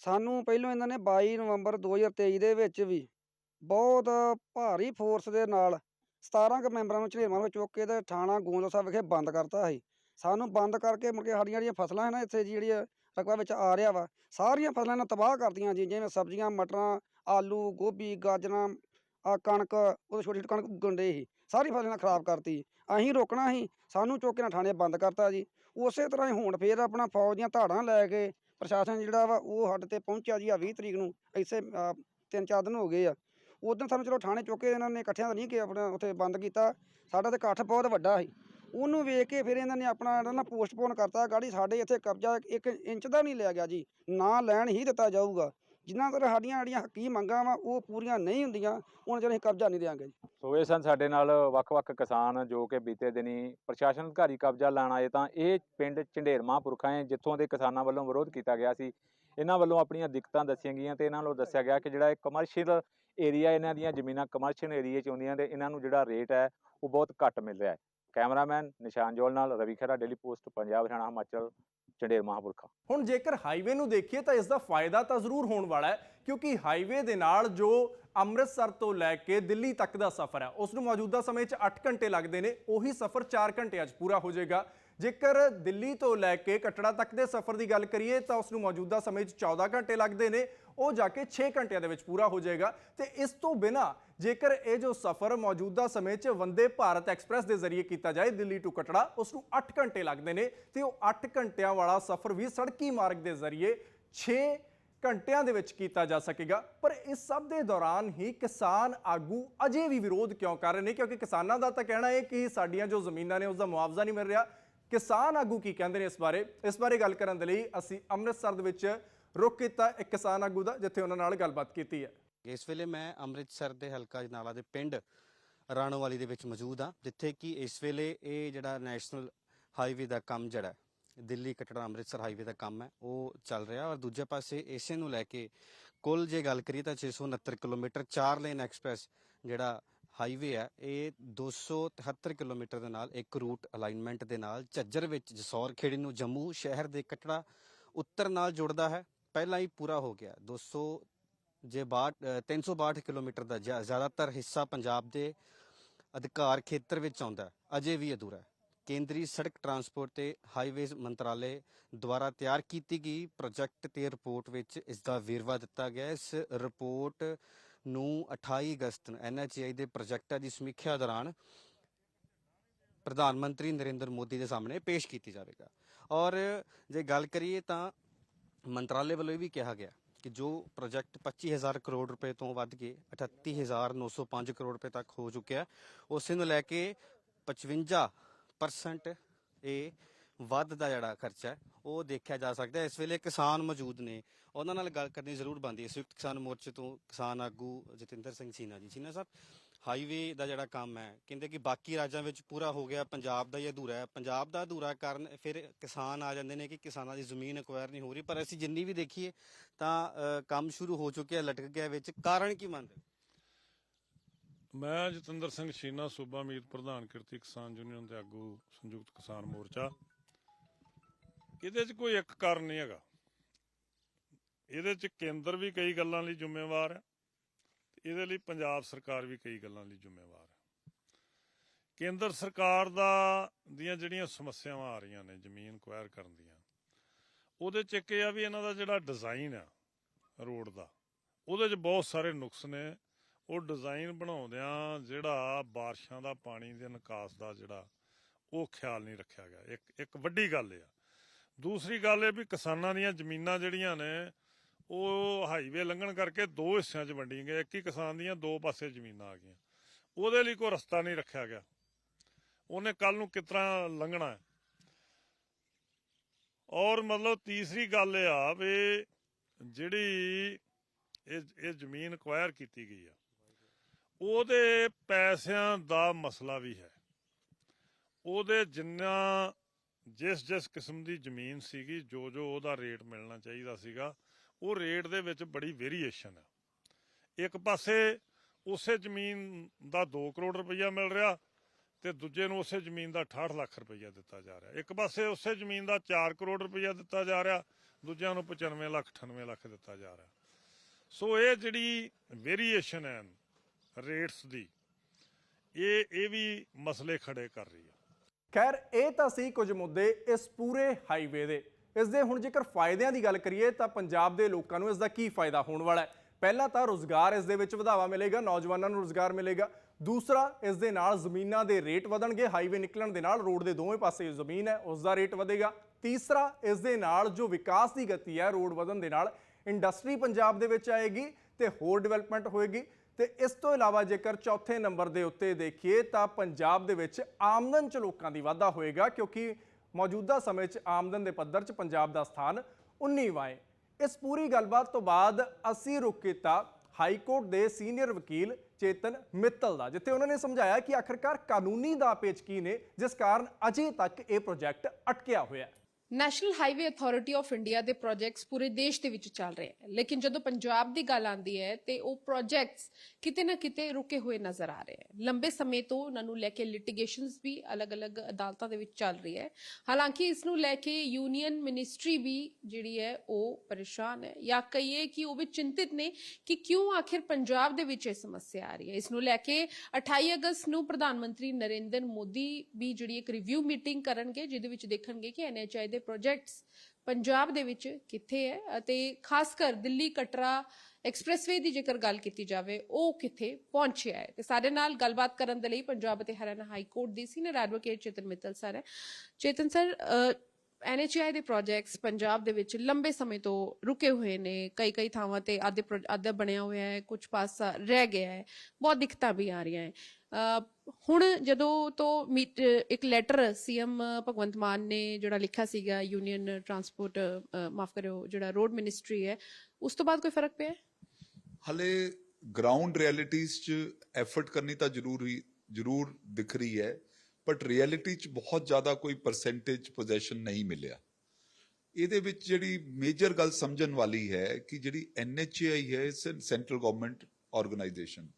H: ਸਾਨੂੰ ਪਹਿਲੋਂ ਇਹਨਾਂ ਨੇ 22 ਨਵੰਬਰ 2023 ਦੇ ਵਿੱਚ ਵੀ ਬਹੁਤ ਭਾਰੀ ਫੋਰਸ ਦੇ ਨਾਲ 17 ਕੁ ਮੈਂਬਰਾਂ ਨੂੰ ਝਨੇਰ ਮਾਰ ਚੁੱਕ ਕੇ ਤੇ ਥਾਣਾ ਗੋਂਦਵਾਲ ਸਾਹਿਬ ਵਿਖੇ ਬੰਦ ਕਰਤਾ ਸੀ। ਸਾਨੂੰ ਬੰਦ ਕਰਕੇ ਮੁੜ ਕੇ ਸਾਡੀਆਂ ਜਿਹੜੀਆਂ ਫਸਲਾਂ ਹੈ ਨਾ, ਇੱਥੇ ਜੀ ਜਿਹੜੀਆਂ ਰਕਬਾ ਵਿੱਚ ਆ ਰਿਹਾ ਵਾ, ਸਾਰੀਆਂ ਫਸਲਾਂ ਨੇ ਤਬਾਹ ਕਰਤੀਆਂ ਜੀ, ਜਿਵੇਂ ਸਬਜ਼ੀਆਂ, ਮਟਰਾਂ, ਆਲੂ, ਗੋਭੀ, ਗਾਜਰਾਂ, ਆ ਕਣਕ, ਉਹ ਛੋਟੀ ਛੋਟੀ ਕਣਕ ਉੱਗਣ ਸੀ, ਸਾਰੀ ਫਸਲਾਂ ਨੇ ਖਰਾਬ ਕਰਤੀ। ਅਸੀਂ ਰੋਕਣਾ ਸੀ, ਸਾਨੂੰ ਚੁੱਕ ਕੇ ਨਾ ਥਾਣੇ ਬੰਦ ਕਰਤਾ ਜੀ। ਉਸੇ ਤਰ੍ਹਾਂ ਹੀ ਹੁਣ ਫੇਰ ਆਪਣਾ ਫੌਜ ਦੀਆਂ ਧਾੜਾਂ ਲੈ ਕੇ ਪ੍ਰਸ਼ਾਸਨ ਜਿਹੜਾ ਵਾ ਉਹ ਸਾਡੇ ਤੇ ਪਹੁੰਚਿਆ ਜੀ ਆ 20 ਤਰੀਕ ਨੂੰ ਇਸੇ ਤਿੰਨ ਚਾਰ ਦਿਨ ਹੋ ਗਏ ਆ। ਉਦੋਂ ਸਾਨੂੰ ਚਲੋ ਥਾਣੇ ਚੁੱਕ ਕੇ ਇਹਨਾਂ ਨੇ ਇਕੱਠਿਆਂ ਦਾ ਨਹੀਂ ਕਿ ਆਪਣਾ ਉੱਥੇ ਬੰਦ ਕੀਤਾ, ਸਾਡਾ ਤੇ ਇਕੱਠ ਬਹੁਤ ਵੱਡਾ ਸੀ। ਉਹਨੂੰ ਵੇਖ ਕੇ ਫਿਰ ਇਹਨਾਂ ਨੇ ਆਪਣਾ ਜਿਹੜਾ ਨਾ ਪੋਸਟਪੋਨ ਕਰਤਾ, ਗਾੜੀ ਸਾਡੇ ਇੱਥੇ ਕਬਜ਼ਾ ਇੱਕ ਇੰਚ ਦਾ ਨਹੀਂ ਲਿਆ ਗਿਆ ਜੀ, ਨਾ ਲੈਣ ਹੀ ਦਿੱਤਾ ਜਾਊਗਾ। ਜਿੰਨਾ ਚਿਰ ਸਾਡੀਆਂ ਜਿਹੜੀਆਂ ਹੱਕੀ ਮੰਗਾਂ ਵਾ, ਉਹ ਪੂਰੀਆਂ ਨਹੀਂ ਹੁੰਦੀਆਂ, ਉਹਨਾਂ ਚਿਰ ਅਸੀਂ ਕਬਜ਼ਾ ਨਹੀਂ ਦੇਵਾਂਗੇ
F: ਸੋ ਇਹ ਸਨ ਸਾਡੇ ਨਾਲ ਵੱਖ-ਵੱਖ ਕਿਸਾਨ ਜੋ ਕਿ ਬੀਤੇ ਦਿਨੀ ਪ੍ਰਸ਼ਾਸਨ ਅਧਿਕਾਰੀ ਕਬਜ਼ਾ ਲੈਣ ਆਏ ਤਾਂ ਇਹ ਪਿੰਡ ਝੰਡੇਰਮਾ ਪੁਰਖਾਂ ਹੈ, ਜਿੱਥੋਂ ਦੇ ਕਿਸਾਨਾਂ ਵੱਲੋਂ ਵਿਰੋਧ ਕੀਤਾ ਗਿਆ ਸੀ। ਇਹਨਾਂ ਵੱਲੋਂ ਆਪਣੀਆਂ ਦਿੱਕਤਾਂ ਦੱਸੀਆਂ ਗਈਆਂ ਤੇ ਇਹਨਾਂ ਵੱਲੋਂ ਦੱਸਿਆ ਗਿਆ ਕਿ ਜਿਹੜਾ ਇਹ ਕਮਰਸ਼ੀਅਲ ਏਰੀਆ ਇਹਨਾਂ ਦੀਆਂ ਜ਼ਮੀਨਾਂ ਕਮਰਸ਼ੀਅਲ ਏਰੀਏ 'ਚ ਆਉਂਦੀਆਂ ਤੇ ਇਹਨਾਂ ਨੂੰ ਜਿਹੜਾ ਰੇਟ ਹੈ, ਉਹ ਬਹੁਤ ਘੱਟ ਮਿਲ ਰਿਹਾ ਹੈ। ਕੈਮਰਾਮੈਨ ਨਿਸ਼ਾਨ ਜੋਲ ਨਾਲ ਰਵੀ ਖੇਰਾ ਡੇਲੀ ਪੋਸਟ ਪੰਜਾਬ, ਹਰਿਆਣਾ, ਹਿਮਾਚਲ। ਝੰਡੇਰਮਾ ਪੁਰਖਾਂ
B: ਹੁਣ ਜੇਕਰ ਹਾਈਵੇ ਨੂੰ ਦੇਖੀਏ ਤਾਂ ਇਸ ਦਾ ਫਾਇਦਾ ਤਾਂ ਜ਼ਰੂਰ ਹੋਣ ਵਾਲਾ ਹੈ, ਕਿਉਂਕਿ ਹਾਈਵੇ ਦੇ ਨਾਲ ਜੋ ਅੰਮ੍ਰਿਤਸਰ ਤੋਂ ਲੈ ਕੇ ਦਿੱਲੀ ਤੱਕ ਦਾ ਸਫ਼ਰ ਹੈ, ਉਸ ਨੂੰ ਮੌਜੂਦਾ ਸਮੇਂ 'ਚ 8 ਘੰਟੇ ਲੱਗਦੇ ਨੇ, ਉਹੀ ਸਫ਼ਰ 4 ਘੰਟਿਆਂ 'ਚ ਪੂਰਾ ਹੋ ਜਾਏਗਾ। ਜੇਕਰ ਦਿੱਲੀ ਤੋਂ ਲੈ ਕੇ ਕਟੜਾ ਤੱਕ ਦੇ ਸਫ਼ਰ ਦੀ ਗੱਲ ਕਰੀਏ ਤਾਂ ਉਸ ਨੂੰ ਮੌਜੂਦਾ ਸਮੇਂ 'ਚ 14 ਘੰਟੇ ਲੱਗਦੇ ਨੇ। ਉਹ ਜਾ ਕੇ 6 ਘੰਟਿਆਂ ਦੇ ਵਿੱਚ ਪੂਰਾ ਹੋ ਜਾਏਗਾ। ਤੇ ਇਸ ਤੋਂ ਬਿਨਾ ਜੇਕਰ ਇਹ ਜੋ ਸਫ਼ਰ ਮੌਜੂਦਾ ਸਮੇਂ 'ਚ ਵੰਦੇ ਭਾਰਤ ਐਕਸਪ੍ਰੈਸ ਦੇ ਜ਼ਰੀਏ ਕੀਤਾ ਜਾਏ ਦਿੱਲੀ ਟੂ ਕਟੜਾ ਉਸ ਨੂੰ 8 ਘੰਟੇ ਲੱਗਦੇ ਨੇ ਤੇ ਉਹ 8 ਘੰਟਿਆਂ ਵਾਲਾ ਸਫ਼ਰ ਵੀ ਸੜਕੀ ਮਾਰਗ ਦੇ ਜ਼ਰੀਏ 6 ਘੰਟਿਆਂ ਦੇ ਵਿੱਚ ਕੀਤਾ ਜਾ ਸਕੇਗਾ। ਪਰ ਇਸ ਸਭ ਦੇ ਦੌਰਾਨ ਹੀ ਕਿਸਾਨ ਆਗੂ ਅਜੇ ਵੀ ਵਿਰੋਧ ਕਿਉਂ ਕਰ ਰਹੇ ਨੇ? ਕਿਉਂਕਿ ਕਿਸਾਨਾਂ ਦਾ ਤਾਂ ਕਹਿਣਾ ਹੈ ਕਿ ਸਾਡੀਆਂ ਜੋ ਜ਼ਮੀਨਾਂ ਨੇ ਉਸ ਦਾ ਮੁਆਵਜ਼ਾ ਨਹੀਂ ਮਿਲ ਰਿਹਾ। ਕਿਸਾਨ ਆਗੂ ਕੀ ਕਹਿੰਦੇ ਨੇ ਇਸ ਬਾਰੇ? ਇਸ ਬਾਰੇ ਗੱਲ ਕਰਨ ਦੇ ਲਈ ਅਸੀਂ ਅੰਮ੍ਰਿਤਸਰ ਦੇ ਵਿੱਚ ਰੁਕ ਕੀਤਾ ਇੱਕ ਕਿਸਾਨ ਆਗੂ ਦਾ, ਜਿੱਥੇ ਉਹਨਾਂ ਨਾਲ ਗੱਲਬਾਤ ਕੀਤੀ ਹੈ।
I: ਇਸ ਵੇਲੇ ਮੈਂ ਅੰਮ੍ਰਿਤਸਰ ਦੇ ਹਲਕਾ ਜਨਾਲਾ ਦੇ ਪਿੰਡ ਰਾਣੋਵਾਲੀ ਦੇ ਵਿੱਚ ਮੌਜੂਦ ਹਾਂ, ਜਿੱਥੇ ਕਿ ਇਸ ਵੇਲੇ ਇਹ ਜਿਹੜਾ ਨੈਸ਼ਨਲ ਹਾਈਵੇ ਦਾ ਕੰਮ ਜਿਹੜਾ ਦਿੱਲੀ ਕਟੜਾ ਅੰਮ੍ਰਿਤਸਰ ਹਾਈਵੇ ਦਾ ਕੰਮ ਹੈ, ਉਹ ਚੱਲ ਰਿਹਾ ਔਰ ਦੂਜੇ ਪਾਸੇ ਇਸੇ ਨੂੰ ਲੈ ਕੇ ਕੁੱਲ ਜੇ ਗੱਲ ਕਰੀਏ ਤਾਂ 669 ਕਿਲੋਮੀਟਰ ਚਾਰ ਲੇਨ ਐਕਸਪ੍ਰੈਸ ਜਿਹੜਾ ਹਾਈਵੇ ਹੈ ਇਹ 273 ਕਿਲੋਮੀਟਰ ਦੇ ਨਾਲ ਇੱਕ ਰੂਟ ਅਲਾਈਨਮੈਂਟ ਦੇ ਨਾਲ ਝੱਜਰ ਵਿੱਚ ਜਸੌਰ ਖੇੜੀ ਨੂੰ ਜੰਮੂ ਸ਼ਹਿਰ ਦੇ ਕਟੜਾ ਉੱਤਰ ਨਾਲ ਜੁੜਦਾ ਹੈ। ਪਹਿਲਾਂ ਹੀ ਪੂਰਾ ਹੋ ਗਿਆ। 200 ਜੇ 62 ਅ, 362 ਕਿਲੋਮੀਟਰ ਦਾ ਜ਼ਿਆ- ਜ਼ਿਆਦਾਤਰ ਹਿੱਸਾ ਪੰਜਾਬ ਦੇ ਅਧਿਕਾਰ ਖੇਤਰ ਵਿੱਚ ਆਉਂਦਾ ਅਜੇ ਵੀ ਅਧੂਰਾ ਹੈ। ਕੇਂਦਰੀ ਸੜਕ ਟਰਾਂਸਪੋਰਟ ਤੇ ਹਾਈਵੇਜ਼ ਮੰਤਰਾਲੇ ਦੁਆਰਾ ਤਿਆਰ ਕੀਤੀ ਗਈ ਪ੍ਰੋਜੈਕਟ ਤੇ ਰਿਪੋਰਟ ਵਿੱਚ ਇਸ ਦਾ ਵੇਰਵਾ ਦਿੱਤਾ ਗਿਆ ਇਸ ਰਿਪੋਰਟ ਨੂੰ 28 ਅਗਸਤ ਨੂੰ ਐਨਐਚਏਆਈ ਦੇ ਪ੍ਰੋਜੈਕਟਾਂ ਦੀ ਸਮੀਖਿਆ ਦੌਰਾਨ ਪ੍ਰਧਾਨ ਮੰਤਰੀ ਨਰਿੰਦਰ ਮੋਦੀ ਦੇ ਸਾਹਮਣੇ ਪੇਸ਼ ਕੀਤੀ ਜਾਵੇਗਾ। ਔਰ ਜੇ ਗੱਲ ਕਰੀਏ ਤਾਂ ਮੰਤਰਾਲੇ ਵੱਲੋਂ ਇਹ ਵੀ ਕਿਹਾ ਗਿਆ ਕਿ ਜੋ ਪ੍ਰੋਜੈਕਟ 25000 ਕਰੋੜ ਰੁਪਏ ਤੋਂ ਵੱਧ ਕੇ 38905 ਕਰੋੜ ਰੁਪਏ ਤੱਕ ਹੋ ਚੁੱਕਿਆ ਉਸੇ ਨੂੰ ਲੈ ਕੇ 55% ਇਹ ਵੱਧ ਦਾ ਜਿਹੜਾ ਖਰਚਾ ਉਹ ਦੇਖਿਆ ਜਾ ਸਕਦਾ ਹੈ। ਇਸ ਵੇਲੇ ਕਿਸਾਨ ਮੌਜੂਦ ਨੇ। ਉਹਨਾਂ ਨਾਲ ਗੱਲ ਕਰਨੀ ਜ਼ਰੂਰ ਬਣਦੀ ਹੈ। ਸੰਯੁਕਤ ਕਿਸਾਨ ਮੋਰਚੇ ਤੋਂ ਕਿਸਾਨ ਆਗੂ ਜਤਿੰਦਰ ਸਿੰਘ ਸੀਨਾ ਜੀ। ਸੀਨਾ ਸਾਹਿਬ ਹਾਈਵੇ ਦਾ ਜਿਹੜਾ ਕੰਮ ਹੈ, ਕਹਿੰਦੇ ਕਿ ਬਾਕੀ ਰਾਜਾਂ ਵਿੱਚ ਪੂਰਾ ਹੋ ਗਿਆ, ਪੰਜਾਬ ਦਾ ਹੀ ਅਧੂਰਾ ਹੈ। ਪੰਜਾਬ ਦਾ ਅਧੂਰਾ ਕਾਰਨ ਫਿਰ ਕਿਸਾਨ ਆ ਜਾਂਦੇ ਨੇ ਕਿ ਕਿਸਾਨਾਂ ਦੀ ਜ਼ਮੀਨ ਅਕਵਾਇਰ ਨਹੀਂ ਹੋ ਰਹੀ। ਪਰ ਅਸੀਂ ਜਿੰਨੀ ਵੀ ਦੇਖੀਏ ਤਾਂ ਕੰਮ ਸ਼ੁਰੂ ਹੋ ਚੁੱਕਿਆ ਲਟਕ ਗਿਆ ਵਿੱਚ। ਕਾਰਨ ਕੀ ਮੰਨਦੇ
E: ਮੈਂ ਜਤਿੰਦਰ ਸਿੰਘ ਸ਼ੀਨਾ, ਸੂਬਾ ਮੀਤ ਪ੍ਰਧਾਨ ਕਿਰਤੀ ਕਿਸਾਨ ਯੂਨੀਅਨ ਦੇ ਆਗੂ ਸੰਯੁਕਤ ਕਿਸਾਨ ਮੋਰਚਾ। ਇਹਦੇ 'ਚ ਕੋਈ ਇੱਕ ਕਾਰਨ ਨਹੀਂ ਹੈਗਾ। ਇਹਦੇ 'ਚ ਕੇਂਦਰ ਵੀ ਕਈ ਗੱਲਾਂ ਲਈ ਜ਼ਿੰਮੇਵਾਰ ਹੈ ਤੇ ਇਹਦੇ ਲਈ ਪੰਜਾਬ ਸਰਕਾਰ ਵੀ ਕਈ ਗੱਲਾਂ ਲਈ ਜ਼ਿੰਮੇਵਾਰ ਹੈ। ਕੇਂਦਰ ਸਰਕਾਰ ਦਾ ਦੀਆਂ ਜਿਹੜੀਆਂ ਸਮੱਸਿਆਵਾਂ ਆ ਰਹੀਆਂ ਨੇ ਜ਼ਮੀਨ ਕੁਐਰ ਕਰਨ ਦੀਆਂ, ਉਹਦੇ 'ਚ ਇੱਕ ਇਹ ਆ ਵੀ ਇਹਨਾਂ ਦਾ ਜਿਹੜਾ ਡਿਜ਼ਾਈਨ ਆ ਰੋਡ ਦਾ, ਉਹਦੇ 'ਚ ਬਹੁਤ ਸਾਰੇ ਨੁਕਸ ਨੇ। ਉਹ ਡਿਜ਼ਾਈਨ ਬਣਾਉਂਦਿਆਂ ਜਿਹੜਾ ਬਾਰਿਸ਼ਾਂ ਦਾ ਪਾਣੀ ਦੇ ਨਿਕਾਸ ਦਾ ਜਿਹੜਾ ਉਹ ਖਿਆਲ ਨਹੀਂ ਰੱਖਿਆ ਗਿਆ। ਇੱਕ ਇੱਕ ਵੱਡੀ ਗੱਲ ਆ। ਦੂਸਰੀ ਗੱਲ ਇਹ ਵੀ ਕਿਸਾਨਾਂ ਦੀਆਂ ਜ਼ਮੀਨਾਂ ਜਿਹੜੀਆਂ ਨੇ, ਉਹ ਹਾਈਵੇ ਲੰਘਣ ਕਰਕੇ ਦੋ ਹਿੱਸਿਆਂ 'ਚ ਵੰਡੀਆਂ ਗਈਆਂ। ਇੱਕ ਹੀ ਕਿਸਾਨ ਦੀਆਂ, ਦੋ ਪਾਸੇ ਜ਼ਮੀਨਾਂ ਆ ਗਈਆਂ। ਉਹਦੇ ਲਈ ਕੋਈ ਰਸਤਾ ਨਹੀਂ ਰੱਖਿਆ ਗਿਆ। ਉਹਨੇ ਕੱਲ ਨੂੰ ਕਿਸ ਤਰ੍ਹਾਂ ਲੰਘਣਾ ਹੈ? ਔਰ ਮਤਲਬ ਤੀਸਰੀ ਗੱਲ ਇਹ ਆ ਵੀ ਜਿਹੜੀ ਇਹ ਇਹ ਜ਼ਮੀਨ ਅਕਵਾਇਰ ਕੀਤੀ ਗਈ ਆ, ਉਹਦੇ ਪੈਸਿਆਂ ਦਾ ਮਸਲਾ ਵੀ ਹੈ। ਉਹਦੇ ਜਿੰਨਾ ਜਿਸ ਜਿਸ ਕਿਸਮ ਦੀ ਜ਼ਮੀਨ ਸੀਗੀ, ਜੋ ਜੋ ਉਹਦਾ ਰੇਟ ਮਿਲਣਾ ਚਾਹੀਦਾ ਸੀਗਾ, ਉਹ ਰੇਟ ਦੇ ਵਿੱਚ ਬੜੀ ਵੇਰੀਏਸ਼ਨ ਹੈ ਇੱਕ ਪਾਸੇ ਉਸੇ ਜ਼ਮੀਨ ਦਾ 2 ਕਰੋੜ ਰੁਪਈਆ ਮਿਲ ਰਿਹਾ ਤੇ ਦੂਜੇ ਨੂੰ ਉਸੇ ਜ਼ਮੀਨ ਦਾ 68 ਲੱਖ ਰੁਪਈਆ ਦਿੱਤਾ ਜਾ ਰਿਹਾ। ਇੱਕ ਪਾਸੇ ਉਸੇ ਜ਼ਮੀਨ ਦਾ 4 ਕਰੋੜ ਰੁਪਈਆ ਦਿੱਤਾ ਜਾ ਰਿਹਾ, ਦੂਜਿਆਂ ਨੂੰ 95 ਲੱਖ 98 ਲੱਖ ਦਿੱਤਾ ਜਾ ਰਿਹਾ। ਸੋ ਇਹ ਜਿਹੜੀ ਵੇਰੀਏਸ਼ਨ ਹੈ ਰੇਟਸ ਦੀ, ਇਹ ਇਹ ਵੀ ਮਸਲੇ ਖੜੇ ਕਰ ਰਹੀ ਹੈ
B: ਖੈਰ, ਇਹ ਤਾਂ ਸੀ ਕੁਝ ਮੁੱਦੇ ਇਸ ਪੂਰੇ ਹਾਈਵੇ ਦੇ। ਇਸ ਦੇ ਹੁਣ ਜੇਕਰ ਫਾਇਦਿਆਂ ਦੀ ਗੱਲ ਕਰੀਏ ਤਾਂ ਪੰਜਾਬ ਦੇ ਲੋਕਾਂ ਨੂੰ ਇਸ ਦਾ ਕੀ ਫਾਇਦਾ ਹੋਣ ਵਾਲਾ ਹੈ? ਪਹਿਲਾ ਤਾਂ ਰੋਜ਼ਗਾਰ ਇਸ ਦੇ ਵਿੱਚ ਵਧਾਵਾ ਮਿਲੇਗਾ, ਨੌਜਵਾਨਾਂ ਨੂੰ ਰੋਜ਼ਗਾਰ ਮਿਲੇਗਾ। ਦੂਸਰਾ, ਇਸ ਦੇ ਨਾਲ ਜ਼ਮੀਨਾਂ ਦੇ ਰੇਟ ਵਧਣਗੇ ਹਾਈਵੇ ਨਿਕਲਣ ਦੇ ਨਾਲ ਰੋਡ ਦੇ ਦੋਵੇਂ ਪਾਸੇ ਜ਼ਮੀਨ ਹੈ, ਉਸ ਦਾ ਰੇਟ ਵਧੇਗਾ। ਤੀਸਰਾ, ਇਸ ਦੇ ਨਾਲ ਜੋ ਵਿਕਾਸ ਦੀ ਗਤੀ ਹੈ, ਰੋਡ ਵਧਣ ਦੇ ਨਾਲ ਇੰਡਸਟਰੀ ਪੰਜਾਬ ਦੇ ਵਿੱਚ ਆਏਗੀ ਤੇ ਹੋਰ ਡਿਵੈਲਪਮੈਂਟ ਹੋਏਗੀ। ਤੇ ਇਸ ਤੋਂ ਇਲਾਵਾ ਜੇਕਰ ਚੌਥੇ ਨੰਬਰ ਦੇ ਉੱਤੇ ਦੇਖੀਏ ਤਾਂ ਪੰਜਾਬ ਦੇ ਵਿੱਚ ਆਮਦਨ ਚ ਲੋਕਾਂ ਦੀ ਵਾਧਾ ਹੋਏਗਾ, ਕਿਉਂਕਿ ਮੌਜੂਦਾ ਸਮੇਂ 'ਚ ਆਮਦਨ ਦੇ ਪੱਧਰ 'ਚ ਪੰਜਾਬ ਦਾ ਸਥਾਨ 19ਵਾਂ ਹੈ ਇਸ ਪੂਰੀ ਗੱਲਬਾਤ ਤੋਂ ਬਾਅਦ ਅਸੀਂ ਰੁਕ ਕੀਤਾ ਹਾਈ ਕੋਰਟ ਦੇ ਸੀਨੀਅਰ ਵਕੀਲ ਚੇਤਨ ਮਿੱਤਲ ਦਾ, ਜਿੱਥੇ ਉਹਨਾਂ ਨੇ ਸਮਝਾਇਆ ਕਿ ਆਖਰਕਾਰ ਕਾਨੂੰਨੀ ਦਾ ਪੇਚ ਕੀ ਨੇ, ਜਿਸ ਕਾਰਨ ਅਜੇ ਤੱਕ ਇਹ ਪ੍ਰੋਜੈਕਟ ਅਟਕਿਆ ਹੋਇਆ ਹੈ।
J: National highway authority of India ਦੇ ਪ੍ਰੋਜੈਕਟਸ ਪੂਰੇ ਦੇਸ਼ ਦੇ ਵਿੱਚ ਚੱਲ ਰਹੇ ਹਨ ਲੇਕਿਨ ਜਦੋਂ ਪੰਜਾਬ ਦੀ ਗੱਲ ਆਉਂਦੀ ਹੈ ਤੇ ਉਹ ਪ੍ਰੋਜੈਕਟਸ ਕਿਤੇ ਨਾ ਕਿਤੇ ਰੁਕੇ ਹੋਏ ਨਜ਼ਰ ਆ ਰਹੇ ਹਨ ਲੰਬੇ ਸਮੇਂ ਤੋਂ ਉਹਨਾਂ ਨੂੰ ਲੈ ਕੇ ਲਿਟੀਗੇਸ਼ਨਸ ਵੀ ਅਲੱਗ-ਅਲੱਗ ਅਦਾਲਤਾਂ ਦੇ ਵਿੱਚ ਚੱਲ ਰਹੀ ਹੈ। ਹਾਲਾਂਕਿ ਇਸ ਨੂੰ ਲੈ ਕੇ ਯੂਨੀਅਨ ਮਿਨਿਸਟਰੀ ਵੀ ਜਿਹੜੀ ਹੈ ਉਹ ਪਰੇਸ਼ਾਨ ਹੈ ਜਾਂ ਕਹੀਏ ਕਿ ਉਹ ਵੀ ਚਿੰਤਿਤ ਨੇ ਕਿ ਕਿਉਂ ਆਖਿਰ ਪੰਜਾਬ ਦੇ ਵਿੱਚ ਇਹ ਸਮੱਸਿਆ ਆ ਰਹੀ ਹੈ। ਇਸ ਨੂੰ ਲੈ ਕੇ 28 ਅਗਸਤ ਨੂੰ ਪ੍ਰਧਾਨ ਮੰਤਰੀ ਨਰਿੰਦਰ ਮੋਦੀ ਵੀ ਜਿਹੜੀ ਇੱਕ ਰਿਵਿਊ ਮੀਟਿੰਗ ਕਰਨਗੇ, ਜਿਹਦੇ ਵਿੱਚ ਦੇਖਣਗੇ ਕਿ ਐਨਐਚਆਈ ਦੇ ਪ੍ਰੋਜੈਕਟਸ ਪੰਜਾਬ ਦੇ ਵਿੱਚ ਕਿੱਥੇ ਹੈ ਅਤੇ ਖਾਸ ਕਰ ਦਿੱਲੀ ਕਟਰਾ ਐਕਸਪ੍ਰੈਸਵੇ ਦੀ ਜੇਕਰ ਗੱਲ ਕੀਤੀ ਜਾਵੇ, ਉਹ ਕਿੱਥੇ ਪਹੁੰਚਿਆ ਹੈ? ਤੇ ਸਾਡੇ ਨਾਲ ਗੱਲਬਾਤ ਕਰਨ ਦੇ ਲਈ ਪੰਜਾਬ ਅਤੇ ਹਰਿਆਣਾ ਹਾਈ ਕੋਰਟ ਦੀ senior advocate Chetan Mittal sir ਹੈ। ਚੇਤਨ ਸਰ ਐਨਐਚਆਈ ਦੇ ਪ੍ਰੋਜੈਕਟਸ ਪੰਜਾਬ ਦੇ ਵਿੱਚ ਲੰਬੇ ਸਮੇਂ ਤੋਂ ਰੁਕੇ ਹੋਏ ਨੇ। ਕਈ ਕਈ ਥਾਵਾਂ ਤੇ ਆਧੇ ਪ੍ਰੋ- ਬਣਿਆ ਹੋਇਆ ਹੈ, ਕੁਝ ਪਾਸਾ ਰਹਿ ਗਿਆ ਹੈ, ਬਹੁਤ ਦਿੱਕਤਾਂ ਵੀ ਆ ਰਹੀਆਂ ਹੈ। ਹੁਣ ਜਦੋਂ ਤੋਂ ਮੀਟ- ਇੱਕ ਲੈਟਰ ਸੀਐਮ ਭਗਵੰਤ ਮਾਨ ਨੇ ਜਿਹੜਾ ਲਿਖਿਆ ਸੀਗਾ ਯੂਨੀਅਨ ਟਰਾਂਸਪੋਰਟ ਮਾਫ ਕਰਿਓ, ਜਿਹੜਾ ਰੋਡ ਮਿਨਿਸਟਰੀ ਹੈ, ਉਸ ਤੋਂ ਬਾਅਦ ਕੋਈ ਫ਼ਰਕ ਪਿਆ ਹੈ?
K: ਹਲੇ ਗਰਾਊਂਡ ਰਿਐਲਿਟੀਜ਼ 'ਚ ਐਫਰਟ ਕਰਨੀ ਤਾਂ ਜ਼ਰੂਰੀ ਜ਼ਰੂਰ ਦਿਖ ਰਹੀ ਹੈ ਬਟ ਰਿਐਲਿਟੀ 'ਚ ਬਹੁਤ ਜ਼ਿਆਦਾ ਕੋਈ ਪਰਸੈਂਟੇਜ ਪੋਜੀਸ਼ਨ ਨਹੀਂ ਮਿਲਿਆ ਇਹਦੇ ਵਿੱਚ ਜਿਹੜੀ ਮੇਜਰ ਗੱਲ ਸਮਝਣ ਵਾਲੀ ਹੈ ਕਿ ਜਿਹੜੀ ਐਨਐਚਏਆਈ ਹੈ ਸੈਂਟਰਲ ਗਵਰਨਮੈਂਟ ਆਰਗੇਨਾਈਜੇਸ਼ਨ